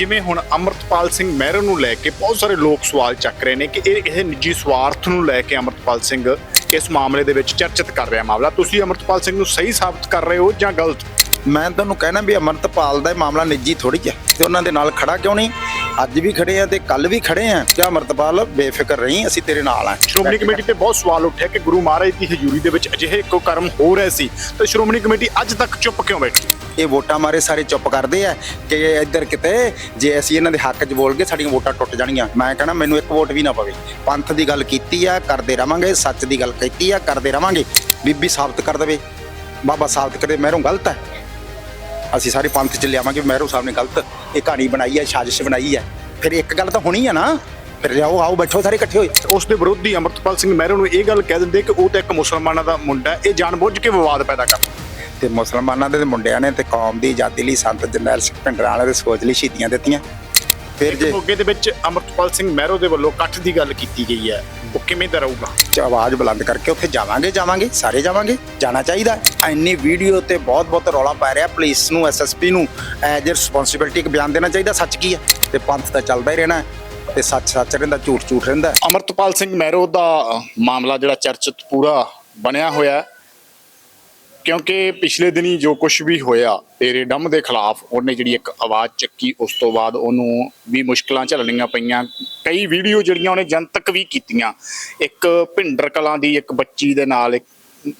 ਜਿਵੇਂ ਹੁਣ ਅਮਰਤਪਾਲ ਸਿੰਘ ਮਹਿਰੋ ਨੂੰ ਲੈ ਕੇ ਬਹੁਤ ਸਾਰੇ ਲੋਕ ਸਵਾਲ ਚੱਕ ਰਹੇ ਨੇ ਕਿ ਇਹ ਇਹ ਨਿੱਜੀ ਸਵਾਰਥ ਨੂੰ ਲੈ ਕੇ ਅਮਰਤਪਾਲ ਸਿੰਘ ਇਸ ਮਾਮਲੇ ਦੇ ਵਿੱਚ ਚਰਚਿਤ ਕਰ ਰਿਹਾ ਮਾਮਲਾ। ਤੁਸੀਂ ਅਮਰਤਪਾਲ ਸਿੰਘ ਨੂੰ ਸਹੀ ਸਾਬਤ ਕਰ ਰਹੇ ਹੋ ਜਾਂ ਗਲਤ? ਮੈਂ ਤੁਹਾਨੂੰ ਕਹਿਣਾ ਵੀ ਅਮਰਤਪਾਲ ਦਾ ਇਹ ਮਾਮਲਾ ਨਿੱਜੀ ਥੋੜੀ ਹੈ ਤੇ ਉਹਨਾਂ ਦੇ ਨਾਲ ਖੜਾ ਕਿਉਂ ਨਹੀਂ? ਅੱਜ ਵੀ ਖੜੇ ਆ ਤੇ ਕੱਲ ਵੀ ਖੜੇ ਆ ਕਿ ਅਮਰਤਪਾਲ ਬੇਫਿਕਰ ਰਹੀਂ ਅਸੀਂ ਤੇਰੇ ਨਾਲ ਆ। ਸ਼੍ਰੋਮਣੀ ਕਮੇਟੀ ਤੇ ਬਹੁਤ ਸਵਾਲ ਉੱਠਿਆ ਕਿ ਗੁਰੂ ਮਹਾਰਾਜ ਦੀ ਹਜ਼ੂਰੀ ਦੇ ਵਿੱਚ ਅਜਿਹੇ ਇੱਕੋ ਕਰਮ ਹੋ ਰਹੇ ਸੀ। ਤੇ ਸ਼੍ਰੋਮਣੀ ਕਮੇਟੀ ਅੱਜ ਤੱਕ ਚੁੱਪ ਕਿਉਂ ਬੈਠੀ? ਇਹ ਵੋਟਾਂ ਮਾਰੇ ਸਾਰੇ ਚੁੱਪ ਕਰਦੇ ਆ ਕਿ ਇੱਧਰ ਕਿਤੇ ਜੇ ਅਸੀਂ ਇਹਨਾਂ ਦੇ ਹੱਕ 'ਚ ਬੋਲ ਗਏ ਸਾਡੀਆਂ ਵੋਟਾਂ ਟੁੱਟ ਜਾਣਗੀਆਂ। ਮੈਂ ਕਹਣਾ ਮੈਨੂੰ ਇੱਕ ਵੋਟ ਵੀ ਨਾ ਪਵੇ। ਪੰਥ ਦੀ ਗੱਲ ਕੀਤੀ ਆ ਕਰਦੇ ਰਵਾਂਗੇ। ਸੱਚ ਦੀ ਗੱਲ ਕੀਤੀ ਆ ਕਰਦੇ ਰਵਾਂਗੇ। ਬੀਬੀ ਸਾਬਤ ਕਰ ਦੇਵੇ। ਬਾਬਾ ਸਾਬਤ ਕਰੇ ਮਹਿਰੋਂ ਗਲਤ ਹੈ। ਅਸੀਂ ਸਾਰੇ ਪੰਥ 'ਚ ਲਿਆਵਾਂਗੇ ਮਹਿਰੋਂ ਸਾਹਿਬ ਨੇ ਗਲਤ ਇਹ ਕਹਾਣੀ ਬਣਾਈ ਹੈ ਸਾਜ਼ਿਸ਼ ਬਣਾਈ ਹੈ। ਫਿਰ ਇੱਕ ਗੱਲ ਤਾਂ ਹੋਣੀ ਆ ਨਾ ਫਿਰ ਲਿਆਓ ਆਓ ਬੈਠੋ ਸਾਰੇ ਇਕੱਠੇ ਹੋਏ। ਉਸ ਦੇ ਵਿਰੋਧੀ ਅਮਰਤਪਾਲ ਸਿੰਘ ਮਹਿਰੋ ਨੂੰ ਇਹ ਗੱਲ ਕਹਿ ਦਿੰਦੇ ਕਿ ਉਹ ਤਾਂ ਇੱਕ ਮੁਸਲਮਾਨਾਂ ਦਾ ਮੁੰਡਾ ਹੈ ਇਹ ਜਾਣਬੁੱਝ ਕੇ ਵਿਵਾਦ ਪੈਦਾ ਕਰਦਾ ਤੇ ਮੁਸਲਮਾਨਾਂ ਦੇ ਮੁੰਡਿਆਂ ਨੇ ਤੇ ਕੌਮ ਦੀ ਆਜ਼ਾਦੀ ਲਈ ਸੰਤ ਜਰਨੈਲ ਸਿੰਘ ਭਿੰਡਰਾਂ ਵਾਲੇ ਦੇ ਸੋਚ ਲਈ ਸ਼ਹੀਦੀਆਂ ਦਿੱਤੀਆਂ। ਫਿਰ ਜੇ ਮੋਗੇ ਦੇ ਵਿੱਚ ਅਮਰਤਪਾਲ ਸਿੰਘ ਮਹਿਰੋ ਦੇ ਵੱਲੋਂ ਇਕੱਠ ਦੀ ਗੱਲ ਕੀਤੀ ਗਈ ਹੈ। ਉਹ ਕਿਵੇਂ ਦਾ ਰਹੂਗਾ? ਚ ਆਵਾਜ਼ ਬੁਲੰਦ ਕਰਕੇ ਉੱਥੇ ਜਾਵਾਂਗੇ ਜਾਵਾਂਗੇ ਸਾਰੇ ਜਾਵਾਂਗੇ ਜਾਣਾ ਚਾਹੀਦਾ। ਇੰਨੀ ਵੀਡੀਓ ਤੇ ਬਹੁਤ ਬਹੁਤ ਰੌਲਾ ਪੈ ਰਿਹਾ ਪੁਲਿਸ ਨੂੰ ਐਸਐਸਪੀ ਨੂੰ। ਐਜ ਰਿਸਪੌਂਸਿਬਿਲਟੀ ਇੱਕ ਬਿਆਨ ਦੇਣਾ ਚਾਹੀਦਾ ਸੱਚ ਕੀ ਹੈ? ਤੇ ਪੰਥ ਤਾਂ ਚੱਲਦਾ ਹੀ ਰਹਿਣਾ ਤੇ ਸੱਚ ਸੱਚ ਰਹਿੰਦਾ ਝੂਠ ਝੂਠ ਰਹਿੰਦਾ ਅਮਰਤਪਾਲ ਸਿੰਘ ਮਹਿਰੋ ਦਾ ਮਾਮਲਾ ਜਿਹੜਾ ਚਰਚਿਤ ਪੂਰਾ ਬਣਿਆ ਹੋਇਆ ਹੈ। ਕਿਉਂਕਿ ਪਿਛਲੇ ਦਿਨੀ ਜੋ ਕੁਝ ਵੀ ਹੋਇਆ, ਤੇਰੇ ਡੰਮ ਦੇ ਖਿਲਾਫ ਉਹਨੇ ਜਿਹੜੀ ਇੱਕ ਆਵਾਜ਼ ਚੱਕੀ, ਉਸ ਤੋਂ ਬਾਅਦ ਉਹਨੂੰ ਵੀ ਮੁਸ਼ਕਲਾਂ ਝੱਲਣੀਆਂ ਪਈਆਂ। ਕਈ ਵੀਡੀਓ ਜਿਹੜੀਆਂ ਉਹਨੇ ਜਨਤਕ ਵੀ ਕੀਤੀਆਂ। ਇੱਕ ਭਿੰਡਰ ਕਲਾਂ ਦੀ ਇੱਕ ਬੱਚੀ ਦੇ ਨਾਲ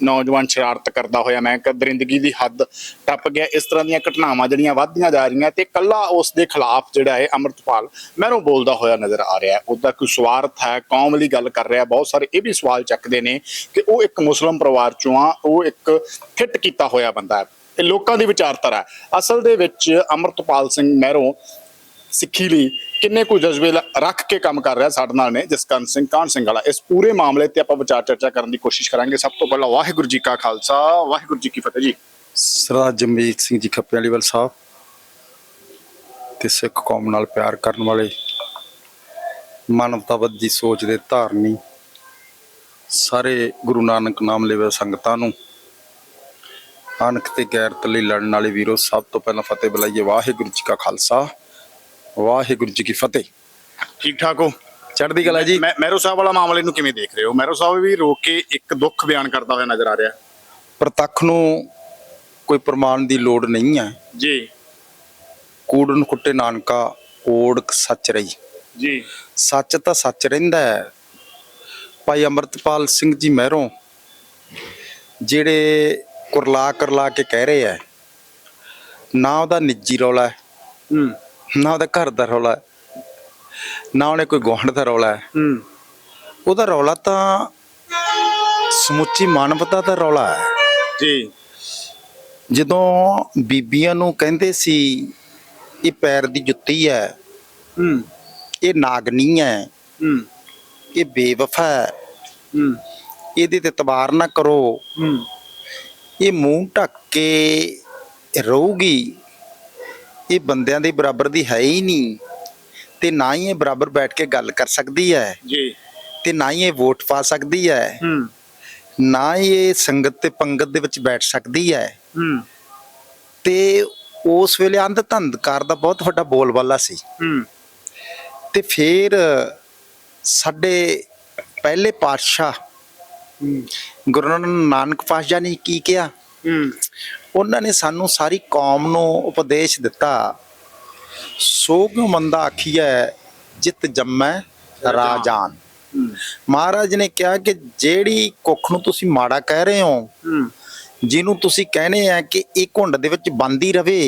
ਨੌਜਵਾਨ ਸ਼ਰਾਰਤ ਕਰਦਾ ਹੋਇਆ ਮੈਂ ਦਰਿੰਦਗੀ ਦੀ ਹੱਦ ਟੱਪ ਗਿਆ। ਇਸ ਤਰ੍ਹਾਂ ਦੀਆਂ ਘਟਨਾਵਾਂ ਜਿਹੜੀਆਂ ਵੱਧਦੀਆਂ ਜਾ ਰਹੀਆਂ ਤੇ ਕੱਲਾ ਉਸ ਦੇ ਖਿਲਾਫ ਜਿਹੜਾ ਹੈ ਅਮਰਤਪਾਲ ਮਹਿਰੋਂ ਬੋਲਦਾ ਹੋਇਆ ਨਜ਼ਰ ਆ ਰਿਹਾ ਹੈ। ਉਹਦਾ ਕੋਈ ਸਵਾਰਥ ਹੈ, ਕੌਮ ਲਈ ਗੱਲ ਕਰ ਰਿਹਾ, ਬਹੁਤ ਸਾਰੇ ਇਹ ਵੀ ਸਵਾਲ ਚੱਕਦੇ ਨੇ ਕਿ ਉਹ ਇੱਕ ਮੁਸਲਮ ਪਰਿਵਾਰ ਚੋਂ ਆ, ਉਹ ਇੱਕ ਫਿੱਟ ਕੀਤਾ ਹੋਇਆ ਬੰਦਾ ਹੈ। ਇਹ ਲੋਕਾਂ ਦੀ ਵਿਚਾਰਧਾਰਾ ਅਸਲ ਦੇ ਵਿੱਚ ਅਮਰਤਪਾਲ ਸਿੰਘ ਮਹਿਰੋਂ ਸਿੱਖੀ ਲਈ ਕਿੰਨੇ ਕੁ ਜਜ਼ਬੇ ਰੱਖ ਕੇ ਕੰਮ ਕਰ ਰਿਹਾ ਸਾਡੇ ਨਾਲ ਨੇ ਜਸਕਰਨ ਸਿੰਘ, ਕਾਹਨ ਸਿੰਘ ਵਾਲਾ। ਇਸ ਪੂਰੇ ਮਾਮਲੇ ਤੇ ਆਪਾਂ ਵਿਚਾਰ ਚਰਚਾ ਕਰਨ ਦੀ ਕੋਸ਼ਿਸ਼ ਕਰਾਂਗੇ। ਸਭ ਤੋਂ ਪਹਿਲਾਂ ਵਾਹਿਗੁਰੂ ਜੀ ਕਾ ਖਾਲਸਾ। ਵਾਹਿਗੁਰੂ ਜੀ ਕੀ ਫਤਿਹ ਜੀ। ਸਰਦਾਰ ਜਮਜੀਤ ਸਿੰਘ ਜੀ ਖੱਪੇ ਸਾਹਿਬ ਤੇ ਸਿੱਖ ਕੌਮ ਨਾਲ ਪਿਆਰ ਕਰਨ ਵਾਲੇ, ਮਾਨਵਤਾਵਾਦੀ ਸੋਚ ਦੇ ਧਾਰਨੀ ਸਾਰੇ ਗੁਰੂ ਨਾਨਕ ਨਾਮ ਲੈਵੇ ਸੰਗਤਾਂ ਨੂੰ ਅਣਖ ਤੇ ਗੈਰਤ ਲਈ ਲੜਨ ਵਾਲੇ ਵੀਰੋ, ਸਭ ਤੋਂ ਪਹਿਲਾਂ ਫਤਿਹ ਬੁਲਾਈਏ। ਵਾਹਿਗੁਰੂ ਜੀ ਕਾ ਖਾਲਸਾ। ਵਾਹਿਗੁਰੂ ਜੀ ਕੀ ਫਤਿਹ। ਠੀਕ ਠਾਕ ਹੋ? ਚੜ੍ਹਦੀ ਕਲਾ ਜੀ। ਮੈਂ ਮਹਿਰੋ ਸਾਹਿਬ ਵਾਲਾ ਮਾਮਲੇ ਨੂੰ ਕਿਵੇਂ ਦੇਖ ਰਹੇ ਹੋ? ਮਹਿਰੋ ਸਾਹਿਬ ਵੀ ਰੋ ਕੇ ਇੱਕ ਦੁੱਖ ਬਿਆਨ ਕਰਦਾ ਹੋਇਆ ਨਜ਼ਰ ਆ ਰਿਹਾ। ਪ੍ਰਤੱਖ ਨੂੰ ਕੋਈ ਪ੍ਰਮਾਣ ਦੀ ਲੋੜ ਨਹੀਂ ਹੈ। ਜੀ। ਕੂੜਨ ਕੁੱਟੇ ਨਾਨਕਾ ਓੜਕ ਸੱਚ ਰਹੀ। ਜੀ। ਸੱਚ ਤਾਂ ਸੱਚ ਰਹਿੰਦਾ ਹੈ। ਭਾਈ ਅਮਰਤਪਾਲ ਸਿੰਘ ਜੀ ਮਹਿਰੋਂ ਜਿਹੜੇ ਕੁਰਲਾ ਕਰਲਾ ਕੇ ਕਹਿ ਰਹੇ ਆ ਨਾ ਉਹਦਾ ਨਿੱਜੀ ਰੌਲਾ ਹੈ। ਹੂੰ। ਨਾ ਉਹਦਾ ਘਰ ਦਾ ਰੌਲਾ ਹੈ ਨਾ ਉਹਨੇ ਕੋਈ ਗੁਆਂਢ ਦਾ ਰੌਲਾ ਹੈ। ਹੂੰ। ਉਹਦਾ ਰੌਲਾ ਤਾਂ ਸਮੁੱਚੀ ਮਾਨਵਤਾ ਦਾ ਰੌਲਾ ਹੈ। ਜੀ। ਜਦੋਂ ਬੀਬੀਆਂ ਨੂੰ ਕਹਿੰਦੇ ਸੀ ਇਹ ਪੈਰ ਦੀ ਜੁੱਤੀ ਹੈ ਹੂੰ। ਇਹ ਨਾਗਨੀ ਹੈ ਹੂੰ। ਇਹ ਬੇਵਫਾ ਹੈ। ਹੂੰ। ਇਹਦੇ ਤੇ ਤਬਾਰ ਨਾ ਕਰੋ। ਹੂੰ। ਇਹ ਮੂੰਹ ਢੱਕ ਕੇ ਰਹੂਗੀ। ਇਹ ਬੰਦਿਆਂ ਦੇ ਬਰਾਬਰ ਦੀ ਹੈ ਹੀ ਨਹੀਂ। ਤੇ ਨਾ ਹੀ ਇਹ ਬਰਾਬਰ ਬੈਠ ਕੇ ਗੱਲ ਕਰ ਸਕਦੀ ਹੈ। ਜੀ। ਤੇ ਨਾ ਹੀ ਇਹ ਵੋਟ ਪਾ ਸਕਦੀ ਹੈ। ਹੂੰ। ਨਾ ਹੀ ਇਹ ਸੰਗਤ ਤੇ ਪੰਗਤ ਦੇ ਵਿੱਚ ਬੈਠ ਸਕਦੀ ਹੈ। ਹੂੰ। ਤੇ ਉਸ ਵੇਲੇ ਅੰਧ ਧੰਦਕਾਰ ਦਾ ਬਹੁਤ ਵੱਡਾ ਬੋਲਬਾਲਾ ਸੀ। ਹੂੰ। ਤੇ ਫਿਰ ਸਾਡੇ ਪਹਿਲੇ ਪਾਤਸ਼ਾਹ ਗੁਰੂ ਨਾਨਕ ਪਾਤਸ਼ਾਹ ਨੇ ਕੀ ਕਿਹਾ? ਹੂੰ। ਉਹਨਾਂ ਨੇ ਸਾਨੂੰ ਸਾਰੀ ਕੌਮ ਨੂੰ ਉਪਦੇਸ਼ ਦਿੱਤਾ। ਸੋ ਕਿਉ ਮੰਦਾ ਆਖੀਐ ਜਿਤ ਜੰਮੈ ਰਾਜਾਨ। ਮਹਾਰਾਜ ਨੇ ਕਿਹਾ ਕਿ ਜਿਹੜੀ ਕੁੱਖ ਨੂੰ ਤੁਸੀਂ ਮਾੜਾ ਕਹਿ ਰਹੇ ਹੋ ਹੂੰ। ਜਿਹਨੂੰ ਤੁਸੀਂ ਕਹਿੰਦੇ ਆ ਕਿ ਇਹ ਘੁੰਡ ਦੇ ਵਿੱਚ ਬੰਦੀ ਰਵੇ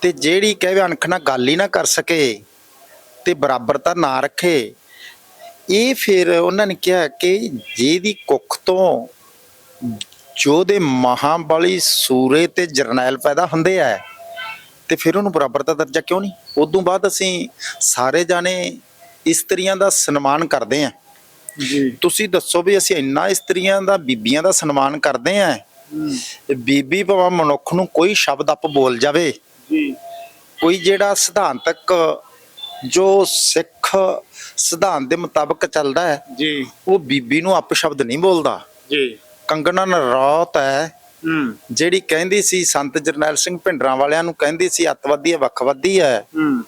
ਤੇ ਜਿਹੜੀ ਕਹੇ ਅਣਖ ਨਾਲ ਗੱਲ ਹੀ ਨਾ ਕਰ ਸਕੇ ਤੇ ਬਰਾਬਰਤਾ ਨਾ ਰੱਖੇ ਇਹ ਫਿਰ ਉਹਨਾਂ ਨੇ ਕਿਹਾ ਕਿ ਜਿਹਦੀ ਕੁੱਖ ਤੋਂ ਜੋ ਦੇ ਮਹਾਬਲੀ ਸੂਰੇ ਤੇ ਜਰਨੈਲ ਪੈਦਾ ਹੁੰਦੇ ਆ ਤੇ ਫਿਰ ਉਹਨੂੰ ਬਰਾਬਰਤਾ ਦਰਜਾ ਕਿਉਂ ਨਹੀਂ? ਉਦੋਂ ਬਾਅਦ ਅਸੀਂ ਸਾਰੇ ਜਾਣੇ ਇਸਤਰੀਆਂ ਦਾ ਸਨਮਾਨ ਕਰਦੇ ਆਂ। ਜੀ। ਤੁਸੀਂ ਦੱਸੋ ਵੀ ਅਸੀਂ ਇੰਨਾ ਇਸਤਰੀਆਂ ਦਾ ਬੀਬੀਆਂ ਦਾ ਸਨਮਾਨ ਕਰਦੇ ਆਂ। ਬੀਬੀ ਭਾਵੇਂ ਮਨੁੱਖ ਨੂੰ ਕੋਈ ਸ਼ਬਦ ਅਪ ਬੋਲ ਜਾਵੇ। ਜੀ। ਕੋਈ ਜਿਹੜਾ ਸਿਧਾਂਤਕ ਜੋ ਸਿੱਖ ਸਿਧਾਂਤ ਦੇ ਮੁਤਾਬਕ ਚੱਲਦਾ ਹੈ ਜੀ। ਉਹ ਬੀਬੀ ਨੂੰ ਅਪ ਸ਼ਬਦ ਨਹੀਂ ਬੋਲਦਾ। ਜੀ। ਕੰਗਣਾ ਨਰੌਤ ਹੈ। ਹੂੰ। ਜਿਹੜੀ ਕਹਿੰਦੀ ਸੀ ਸੰਤ ਜਰਨੈਲ ਸਿੰਘ ਭਿੰਡਰਾਂ ਵਾਲਿਆਂ ਨੂੰ ਕਹਿੰਦੀ ਸੀ ਅੱਤਵਾਦੀ ਹੈ ਵੱਖਵਾਦੀ ਹੈ। ਹੂੰ।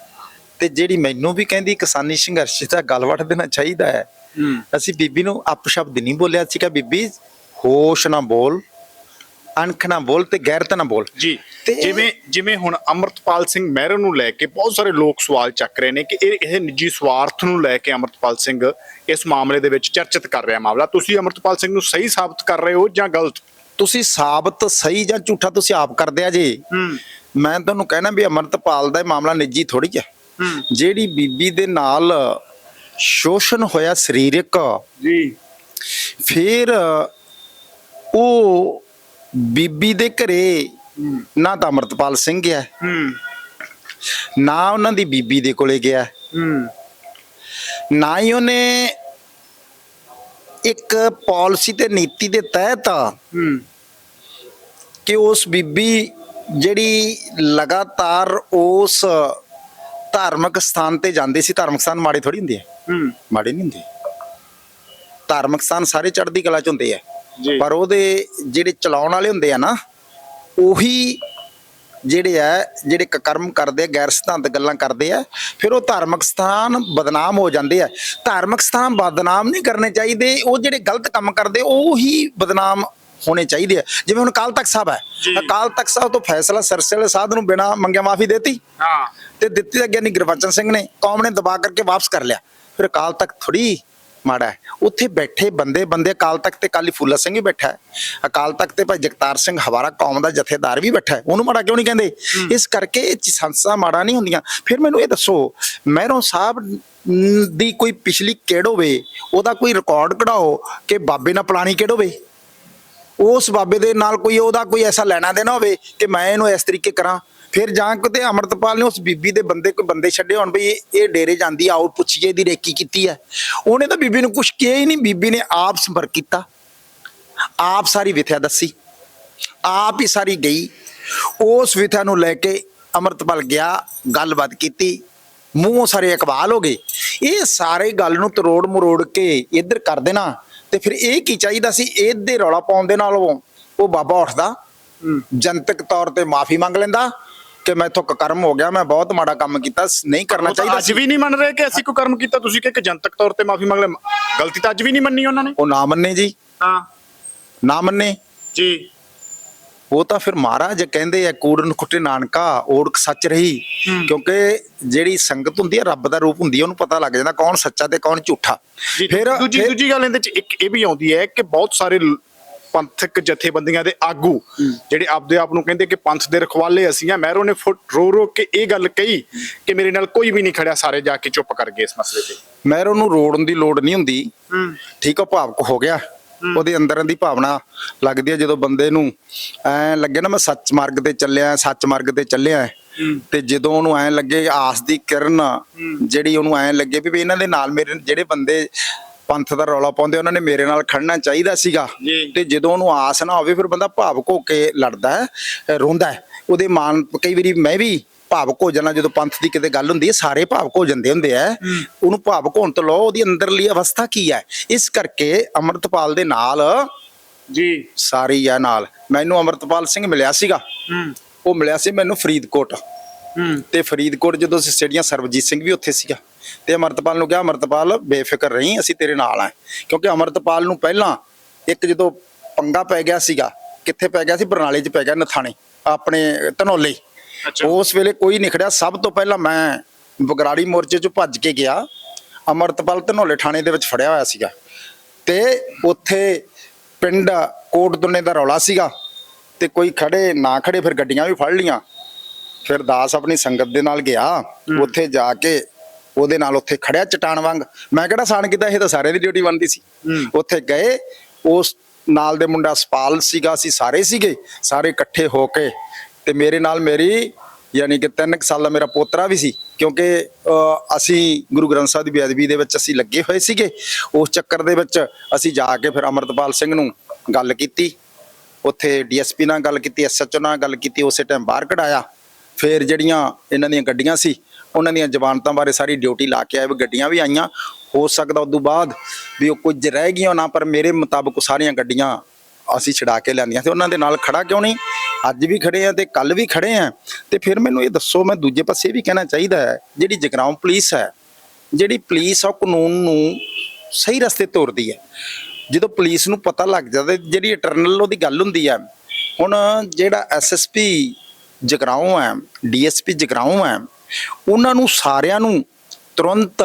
ਤੇ ਜਿਹੜੀ ਮੈਨੂੰ ਵੀ ਕਹਿੰਦੀ ਕਿਸਾਨੀ ਸੰਘਰਸ਼ ਦਾ ਗੱਲ ਵੱਢ ਦੇਣਾ ਚਾਹੀਦਾ ਹੈ। ਹੂੰ। ਅਸੀਂ ਬੀਬੀ ਨੂੰ ਅਪਸ਼ਬਦ ਨਹੀਂ ਬੋਲਿਆ ਸੀਗਾ। ਬੀਬੀ ਹੋਸ਼ ਨਾ ਬੋਲ। ਅਣਖ ਨਾ ਬੋਲ ਤੇ ਗੈਰਤ ਨਾ ਬੋਲ। ਜੀ ਜਿਵੇਂ ਜਿਵੇਂ ਹੁਣ ਅਮਰਤਪਾਲ ਸਿੰਘ ਮਹਿਰੋ ਨੂੰ ਲੈ ਕੇ ਬਹੁਤ ਸਾਰੇ ਲੋਕ ਸਵਾਲ ਚੱਕ ਰਹੇ ਨੇ ਕਿ ਇਹ ਇਹ ਨਿੱਜੀ ਸਵਾਰਥ ਨੂੰ ਲੈ ਕੇ ਅਮਰਤਪਾਲ ਸਿੰਘ ਇਸ ਮਾਮਲੇ ਦੇ ਵਿੱਚ ਚਰਚਿਤ ਕਰ ਰਿਹਾ ਮਾਮਲਾ। ਤੁਸੀਂ ਅਮਰਤਪਾਲ ਸਿੰਘ ਨੂੰ ਸਹੀ ਸਾਬਤ ਕਰ ਰਹੇ ਹੋ ਜਾਂ ਗਲਤ? ਤੁਸੀਂ ਸਾਬਤ ਸਹੀ ਜਾਂ ਝੂਠਾ ਤੁਸੀਂ ਆਪ ਕਰਦੇ ਆ ਜੀ। ਮੈਂ ਤੁਹਾਨੂੰ ਕਹਿਣਾ ਵੀ ਅਮਰਤਪਾਲ ਦਾ ਇਹ ਮਾਮਲਾ ਨਿੱਜੀ ਥੋੜੀ ਹੂੰ। ਜਿਹੜੀ ਬੀਬੀ ਦੇ ਨਾਲ ਸ਼ੋਸ਼ਣ ਹੋਇਆ ਸਰੀਰਕ ਜੀ। ਫਿਰ ਉਹ ਬੀਬੀ ਦੇ ਘਰੇ ਨਾ ਤਾਂ ਅਮਰਤਪਾਲ ਸਿੰਘ ਗਿਆ। ਹੂੰ। ਨਾ ਉਹਨਾਂ ਦੀ ਬੀਬੀ ਦੇ ਕੋਲੇ ਗਿਆ। ਹੂੰ। ਨਾ ਹੀ ਉਹਨੇ ਇੱਕ ਪਾਲਿਸੀ ਤੇ ਨੀਤੀ ਦੇ ਤਹਿਤ ਹੂੰ। ਕਿ ਉਸ ਬੀਬੀ ਜਿਹੜੀ ਲਗਾਤਾਰ ਉਸ ਧਾਰਮਿਕ ਸਥਾਨ ਤੇ ਜਾਂਦੀ ਸੀ ਧਾਰਮਿਕ ਸਥਾਨ ਮਾੜੇ ਥੋੜੀ ਹੁੰਦੇ ਆ। ਹੂੰ। ਮਾੜੇ ਨਹੀਂ ਹੁੰਦੇ। ਧਾਰਮਿਕ ਸਥਾਨ ਸਾਰੇ ਚੜ੍ਹਦੀ ਕਲਾ ਚ ਹੁੰਦੇ ਆ। ਪਰ ਉਹਦੇ ਜਿਹੜੇ ਚਲਾਉਣ ਵਾਲੇ ਹੁੰਦੇ ਆ ਨਾ ਉਹੀ ਜਿਹੜੇ ਆ ਜਿਹੜੇ ਕਰਮ ਕਰਦੇ ਆ ਗੈਰ ਸਿਧਾਂਤ ਗੱਲਾਂ ਕਰਦੇ ਆ ਫਿਰ ਉਹ ਧਾਰਮਿਕ ਸਥਾਨ ਬਦਨਾਮ ਹੋ ਜਾਂਦੇ ਆ। ਧਾਰਮਿਕ ਸਥਾਨ ਬਦਨਾਮ ਨਹੀਂ ਕਰਨੇ ਚਾਹੀਦੇ ਉਹ ਜਿਹੜੇ ਗਲਤ ਕੰਮ ਕਰਦੇ ਉਹ ਹੀ ਬਦਨਾਮ ਹੋਣੇ ਚਾਹੀਦੇ ਆ। ਜਿਵੇਂ ਹੁਣ ਅਕਾਲ ਤਖਤ ਸਾਹਿਬ ਹੈ ਜੀ। ਅਕਾਲ ਤਖਤ ਸਾਹਿਬ ਤੋਂ ਫੈਸਲਾ ਸਰਸੇ ਵਾਲੇ ਸਾਧ ਨੂੰ ਬਿਨਾਂ ਮੰਗਿਆ ਮਾਫੀ ਦੇਤੀ। ਹਾਂ। ਤੇ ਦਿੱਤੀ ਤਾਂ ਗਿਆਨੀ ਗੁਰਬਚਨ ਸਿੰਘ ਨੇ ਕੌਮ ਨੇ ਦਬਾ ਕਰਕੇ ਵਾਪਸ ਕਰ ਲਿਆ। ਫਿਰ ਅਕਾਲ ਤਖਤ ਥੋੜੀ ਮਾੜਾ ਹੈ। ਉੱਥੇ ਬੈਠੇ ਬੰਦੇ ਬੰਦੇ ਅਕਾਲ ਤਖਤ ਤੇ ਕਾਲੀ ਫੂਲਾ ਸਿੰਘ ਵੀ ਬੈਠਾ ਹੈ। ਅਕਾਲ ਤਖਤ ਤੇ ਭਾਈ ਜਗਤਾਰ ਸਿੰਘ ਹਵਾਰਾ ਕੌਮ ਦਾ ਜਥੇਦਾਰ ਵੀ ਬੈਠਾ ਹੈ। ਉਹਨੂੰ ਮਾੜਾ ਕਿਉਂ ਨਹੀਂ ਕਹਿੰਦੇ? ਇਸ ਕਰਕੇ ਇਹ ਸੰਸਥਾ ਮਾੜਾ ਨਹੀਂ ਹੁੰਦੀਆਂ। ਫਿਰ ਮੈਨੂੰ ਇਹ ਦੱਸੋ ਮਹਿਰੋਂ ਸਾਹਿਬ ਦੀ ਕੋਈ ਪਿਛਲੀ ਕਿਹੜ ਹੋਵੇ? ਉਹਦਾ ਕੋਈ ਰਿਕਾਰਡ ਕਢਾਓ ਕਿ ਬਾਬੇ ਨਾਲ ਪਲਾਣੀ ਕਿਹੜ ਹੋਵੇ? ਉਸ ਬਾਬੇ ਦੇ ਨਾਲ ਕੋਈ ਉਹਦਾ ਕੋਈ ਐਸਾ ਲੈਣਾ ਦੇਣਾ ਹੋਵੇ ਕਿ ਮੈਂ ਇਹਨੂੰ ਇਸ ਤਰੀਕੇ ਕਰਾਂ? ਫਿਰ ਜਾਂ ਕਿਤੇ ਅਮਰਤਪਾਲ ਨੇ ਉਸ ਬੀਬੀ ਦੇ ਬੰਦੇ ਕੋਈ ਬੰਦੇ ਛੱਡੇ ਹੋਣ ਵੀ ਇਹ ਡੇਰੇ ਜਾਂਦੀ ਆਓ ਪੁੱਛੀਏ ਦੀ ਰੇਕੀ ਕੀਤੀ ਹੈ ਉਹਨੇ ਤਾਂ ਬੀਬੀ ਨੂੰ ਕੁਝ ਕਿਹਾ ਹੀ ਨਹੀਂ ਬੀਬੀ ਨੇ ਆਪ ਸੰਪਰਕ ਕੀਤਾ। ਆਪ ਸਾਰੀ ਵਿਥਿਆ ਦੱਸੀ। ਆਪ ਹੀ ਸਾਰੀ ਗਈ। ਉਸ ਵਿਥਿਆ ਨੂੰ ਲੈ ਕੇ ਅਮਰਤਪਾਲ ਗਿਆ ਗੱਲਬਾਤ ਕੀਤੀ। ਮੂੰਹੋਂ ਸਾਰੇ ਇਕਬਾਲ ਹੋ ਗਏ। ਇਹ ਸਾਰੇ ਗੱਲ ਨੂੰ ਤਰੋੜ ਮਰੋੜ ਕੇ ਇੱਧਰ ਕਰ ਦੇਣਾ। ਤੇ ਫਿਰ ਇਹ ਕੀ ਚਾਹੀਦਾ ਸੀ? ਇਹਦੇ ਰੌਲਾ ਪਾਉਣ ਦੇ ਨਾਲ ਉਹ ਬਾਬਾ ਉੱਠਦਾ। ਜਨਤਕ ਤੌਰ ਤੇ ਮਾਫੀ ਮੰਗ ਲੈਂਦਾ। ਕਿ ਮੈਥੋਂ ਕਰਮ ਹੋ ਗਿਆ ਮੈਂ ਬਹੁਤ ਮਾੜਾ ਕੰਮ ਕੀਤਾ ਨਹੀਂ ਕਰਨਾ ਚਾਹੀਦਾ ਅੱਜ ਵੀ ਨਹੀਂ ਮੰਨ ਰਹੇ ਕਿ ਅਸੀਂ ਕੋਈ ਕਰਮ ਕੀਤਾ ਤੁਸੀਂ ਕਿ ਇੱਕ ਜਨਤਕ ਤੌਰ ਤੇ ਮਾਫੀ ਮੰਗ ਲੈ ਗਲਤੀ ਤਾਂ ਅੱਜ ਵੀ ਨਹੀਂ ਮੰਨੀ ਉਹਨਾਂ ਨੇ? ਉਹ ਨਾ ਮੰਨੇ ਜੀ। ਹਾਂ। ਨਾ ਮੰਨੇ। ਜੀ। ਉਹ ਤਾਂ ਫਿਰ ਮਹਾਰਾਜ ਕਹਿੰਦੇ ਆ ਕੂੜਨ ਖੁੱਟੇ ਨਾਨਕਾ ਓੜਕ ਸੱਚ ਰਹੀ। ਕਿਉਂਕਿ ਜਿਹੜੀ ਸੰਗਤ ਹੁੰਦੀ ਹੈ ਰੱਬ ਦਾ ਰੂਪ ਹੁੰਦੀ ਹੈ ਉਹਨੂੰ ਪਤਾ ਲੱਗ ਜਾਂਦਾ ਕੌਣ ਸੱਚਾ ਤੇ ਕੌਣ ਝੂਠਾ। ਫਿਰ ਦੂਜੀ ਦੂਜੀ ਗੱਲ ਇਹਦੇ ਚ ਇੱਕ ਇਹ ਵੀ ਆਉਂਦੀ ਹੈ ਕਿ ਬਹੁਤ ਸਾਰੇ ਪੰਥਕ ਜਥੇਬੰਦੀਆਂ ਦੇ ਆਗੂ ਜਿਹੜੇ ਆਪਦੇ ਆਪ ਨੂੰ ਕਹਿੰਦੇ ਕਿ ਪੰਥ ਦੇ ਰਖਵਾਲੇ ਅਸੀਂ ਆ ਮਹਿਰੋ ਨੇ ਰੋ ਰੋ ਕੇ ਇਹ ਗੱਲ ਕਹੀ ਕਿ ਮੇਰੇ ਨਾਲ ਕੋਈ ਵੀ ਨਹੀਂ ਖੜਿਆ ਸਾਰੇ ਜਾ ਕੇ ਚੁੱਪ ਕਰ ਗਏ ਇਸ ਮਸਲੇ ਤੇ। ਮਹਿਰੋਂ ਨੂੰ ਰੋੜਨ ਦੀ ਲੋੜ ਨਹੀਂ ਹੁੰਦੀ। ਠੀਕ ਆ ਭਾਵਕ ਹੋ ਗਿਆ। ਉਹਦੇ ਅੰਦਰ ਦੀ ਭਾਵਨਾ ਲੱਗਦੀ ਹੈ ਜਦੋਂ ਬੰਦੇ ਨੂੰ ਐ ਲੱਗੇ ਨਾ ਮੈਂ ਸੱਚ ਮਾਰਗ ਤੇ ਚੱਲਿਆ ਸੱਚ ਮਾਰਗ ਤੇ ਚੱਲਿਆ। ਤੇ ਜਦੋਂ ਉਹਨੂੰ ਐ ਲੱਗੇ ਆਸ ਦੀ ਕਿਰਨ ਜਿਹੜੀ ਉਹਨੂੰ ਐ ਲੱਗੇ ਵੀ ਇਹਨਾਂ ਦੇ ਨਾਲ ਮੇਰੇ ਜਿਹੜੇ ਬੰਦੇ ਪੰਥ ਦਾ ਰੌਲਾ ਪਾਉਂਦੇ ਉਹਨਾਂ ਨੇ ਮੇਰੇ ਨਾਲ ਖੜਨਾ ਚਾਹੀਦਾ ਸੀਗਾ। ਤੇ ਜਦੋਂ ਉਹਨੂੰ ਆਸ ਨਾ ਹੋਵੇ ਫਿਰ ਬੰਦਾ ਭਾਵਕ ਹੋ ਕੇ ਲੜਦਾ ਹੈ ਰੋਂਦਾ ਹੈ। ਉਹਦੇ ਮਾਨ ਕਈ ਵਾਰੀ ਮੈਂ ਵੀ ਭਾਵਕ ਹੋ ਜਾਣਾ ਜਦੋਂ ਪੰਥ ਦੀ ਕਿਤੇ ਗੱਲ ਹੁੰਦੀ ਹੈ ਸਾਰੇ ਭਾਵਕ ਹੋ ਜਾਂਦੇ ਹੁੰਦੇ ਆ। ਉਹਨੂੰ ਭਾਵਕ ਹੋਣ ਤੋਂ ਲਓ ਉਹਦੀ ਅੰਦਰਲੀ ਅਵਸਥਾ ਕੀ ਹੈ? ਇਸ ਕਰਕੇ ਅਮਰਤਪਾਲ ਦੇ ਨਾਲ ਜੀ। ਸਾਰੀ ਆ ਨਾਲ। ਮੈਨੂੰ ਅਮਰਤਪਾਲ ਸਿੰਘ ਮਿਲਿਆ ਸੀਗਾ। ਉਹ ਮਿਲਿਆ ਸੀ ਮੈਨੂੰ ਫਰੀਦਕੋਟ। ਤੇ ਫਰੀਦਕੋਟ ਜਦੋਂ ਅਸੀਂ ਸਟੇਡੀਅਮ ਸਰਬਜੀਤ ਸਿੰਘ ਵੀ ਉੱਥੇ ਸੀਗਾ। ਤੇ ਅਮਰਤਪਾਲ ਨੂੰ ਕਿਹਾ ਅਮਰਤਪਾਲ ਬੇਫਿਕਰ ਰਹੀਂ ਅਸੀਂ ਤੇਰੇ ਨਾਲ ਆ। ਕਿਉਂਕਿ ਅਮਰਤਪਾਲ ਨੂੰ ਪਹਿਲਾਂ ਇੱਕ ਜਦੋਂ ਪੰਗਾ ਪੈ ਗਿਆ ਸੀਗਾ ਕਿੱਥੇ ਪੈ ਗਿਆ ਸੀ? ਬਰਨਾਲੇ 'ਚ ਪੈ ਗਿਆ ਨਥਾਣੇ ਆਪਣੇ ਧਨੌਲੇ। ਉਸ ਵੇਲੇ ਕੋਈ ਨਹੀਂ ਖੜਿਆ। ਸਭ ਤੋਂ ਪਹਿਲਾਂ ਮੈਂ ਬਗਰਾੜੀ ਮੋਰਚੇ 'ਚੋਂ ਭੱਜ ਕੇ ਗਿਆ। ਅਮਰਤਪਾਲ ਧਨੌਲੇ ਥਾਣੇ ਦੇ ਵਿੱਚ ਫੜਿਆ ਹੋਇਆ ਸੀਗਾ। ਤੇ ਉੱਥੇ ਪਿੰਡ ਕੋਟਦੁੰਨੇ ਦਾ ਰੌਲਾ ਸੀਗਾ। ਤੇ ਕੋਈ ਖੜੇ ਨਾ ਖੜੇ ਫਿਰ ਗੱਡੀਆਂ ਵੀ ਫੜ ਲੀਆਂ ਫਿਰ ਦਾਸ ਆਪਣੀ ਸੰਗਤ ਦੇ ਨਾਲ ਗਿਆ। ਉੱਥੇ ਜਾ ਕੇ ਉਹਦੇ ਨਾਲ ਉੱਥੇ ਖੜਿਆ ਚਟਾਨ ਵਾਂਗ। ਮੈਂ ਕਿਹੜਾ ਸਾਨ ਕੀਤਾ ਇਹ ਤਾਂ ਸਾਰਿਆਂ ਦੀ ਡਿਊਟੀ ਬਣਦੀ ਸੀ। ਉੱਥੇ ਗਏ ਉਸ ਨਾਲ ਦੇ ਮੁੰਡਾ ਸਪਾਲ ਸੀਗਾ ਅਸੀਂ ਸਾਰੇ ਸੀਗੇ ਸਾਰੇ ਇਕੱਠੇ ਹੋ ਕੇ। ਤੇ ਮੇਰੇ ਨਾਲ ਮੇਰੀ ਯਾਨੀ ਕਿ 3 ਸਾਲ ਦਾ ਮੇਰਾ ਪੋਤਰਾ ਵੀ ਸੀ ਕਿਉਂਕਿ ਅਸੀਂ ਗੁਰੂ ਗ੍ਰੰਥ ਸਾਹਿਬ ਦੀ ਬੇਅਦਬੀ ਦੇ ਵਿੱਚ ਅਸੀਂ ਲੱਗੇ ਹੋਏ ਸੀਗੇ। ਉਸ ਚੱਕਰ ਦੇ ਵਿੱਚ ਅਸੀਂ ਜਾ ਕੇ ਫਿਰ ਅਮਰਤਪਾਲ ਸਿੰਘ ਨੂੰ ਗੱਲ ਕੀਤੀ। ਉੱਥੇ ਡੀਐਸਪੀ ਨਾਲ ਗੱਲ ਕੀਤੀ ਐਸਐਚਓ ਨਾਲ ਗੱਲ ਕੀਤੀ ਉਸੇ ਟਾਈਮ ਬਾਹਰ ਕਢਾਇਆ। ਫਿਰ ਜਿਹੜੀਆਂ ਇਹਨਾਂ ਦੀਆਂ ਗੱਡੀਆਂ ਸੀ ਉਹਨਾਂ ਦੀਆਂ ਜ਼ਮਾਨਤਾਂ ਬਾਰੇ ਸਾਰੀ ਡਿਊਟੀ ਲਾ ਕੇ ਆਏ, ਵੀ ਗੱਡੀਆਂ ਵੀ ਆਈਆਂ, ਹੋ ਸਕਦਾ ਉਦੋਂ ਬਾਅਦ ਵੀ ਉਹ ਕੁਝ ਰਹਿ ਗਈਆਂ ਨਾ ਪਰ ਮੇਰੇ ਮੁਤਾਬਕ ਸਾਰੀਆਂ ਗੱਡੀਆਂ ਅਸੀਂ ਛਡਾ ਕੇ ਲਿਆਂਦੀਆਂ ਤੇ ਉਹਨਾਂ ਦੇ ਨਾਲ ਖੜਾ ਕਿਉਂ ਨਹੀਂ? ਅੱਜ ਵੀ ਖੜੇ ਆ ਤੇ ਕੱਲ ਵੀ ਖੜੇ ਆ। ਤੇ ਫਿਰ ਮੈਨੂੰ ਇਹ ਦੱਸੋ, ਮੈਂ ਦੂਜੇ ਪਾਸੇ ਇਹ ਵੀ ਕਹਿਣਾ ਚਾਹੀਦਾ ਹੈ, ਜਿਹੜੀ ਜਗਰਾਉਂ ਪੁਲਿਸ ਹੈ, ਜਿਹੜੀ ਪੁਲਿਸ ਆ ਉਹ ਕਾਨੂੰਨ ਨੂੰ ਸਹੀ ਰਸਤੇ ਤੋਰਦੀ ਹੈ। ਜਦੋਂ ਪੁਲਿਸ ਨੂੰ ਪਤਾ ਲੱਗ ਜਾਂਦਾ, ਜਿਹੜੀ ਇੰਟਰਨਲ ਉਹਦੀ ਗੱਲ ਹੁੰਦੀ ਹੈ, ਹੁਣ ਜਿਹੜਾ ਐਸਐਸਪੀ ਜਗਰਾਉਂ ਹੈ ਡੀਐਸਪੀ ਜਗਰਾਉਂ ਹੈ ਉਹਨਾਂ ਨੂੰ ਸਾਰਿਆਂ ਨੂੰ ਤੁਰੰਤ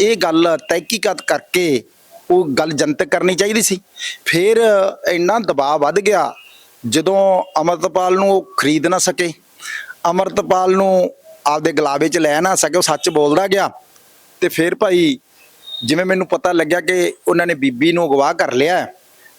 ਇਹ ਗੱਲ ਤਹਿਕੀਕਤ ਕਰਕੇ ਉਹ ਗੱਲ ਜਨਤਕ ਕਰਨੀ ਚਾਹੀਦੀ ਸੀ। ਫਿਰ ਇੰਨਾ ਦਬਾਅ ਵੱਧ ਗਿਆ, ਜਦੋਂ ਅਮਰਤਪਾਲ ਨੂੰ ਉਹ ਖਰੀਦ ਨਾ ਸਕੇ, ਅਮਰਤਪਾਲ ਨੂੰ ਆਪਦੇ ਗਲਾਵੇ 'ਚ ਲੈ ਨਾ ਸਕੇ, ਉਹ ਸੱਚ ਬੋਲਦਾ ਗਿਆ। ਤੇ ਫਿਰ ਭਾਈ, ਜਿਵੇਂ ਮੈਨੂੰ ਪਤਾ ਲੱਗਿਆ ਕਿ ਉਹਨਾਂ ਨੇ ਬੀਬੀ ਨੂੰ ਅਗਵਾ ਕਰ ਲਿਆ।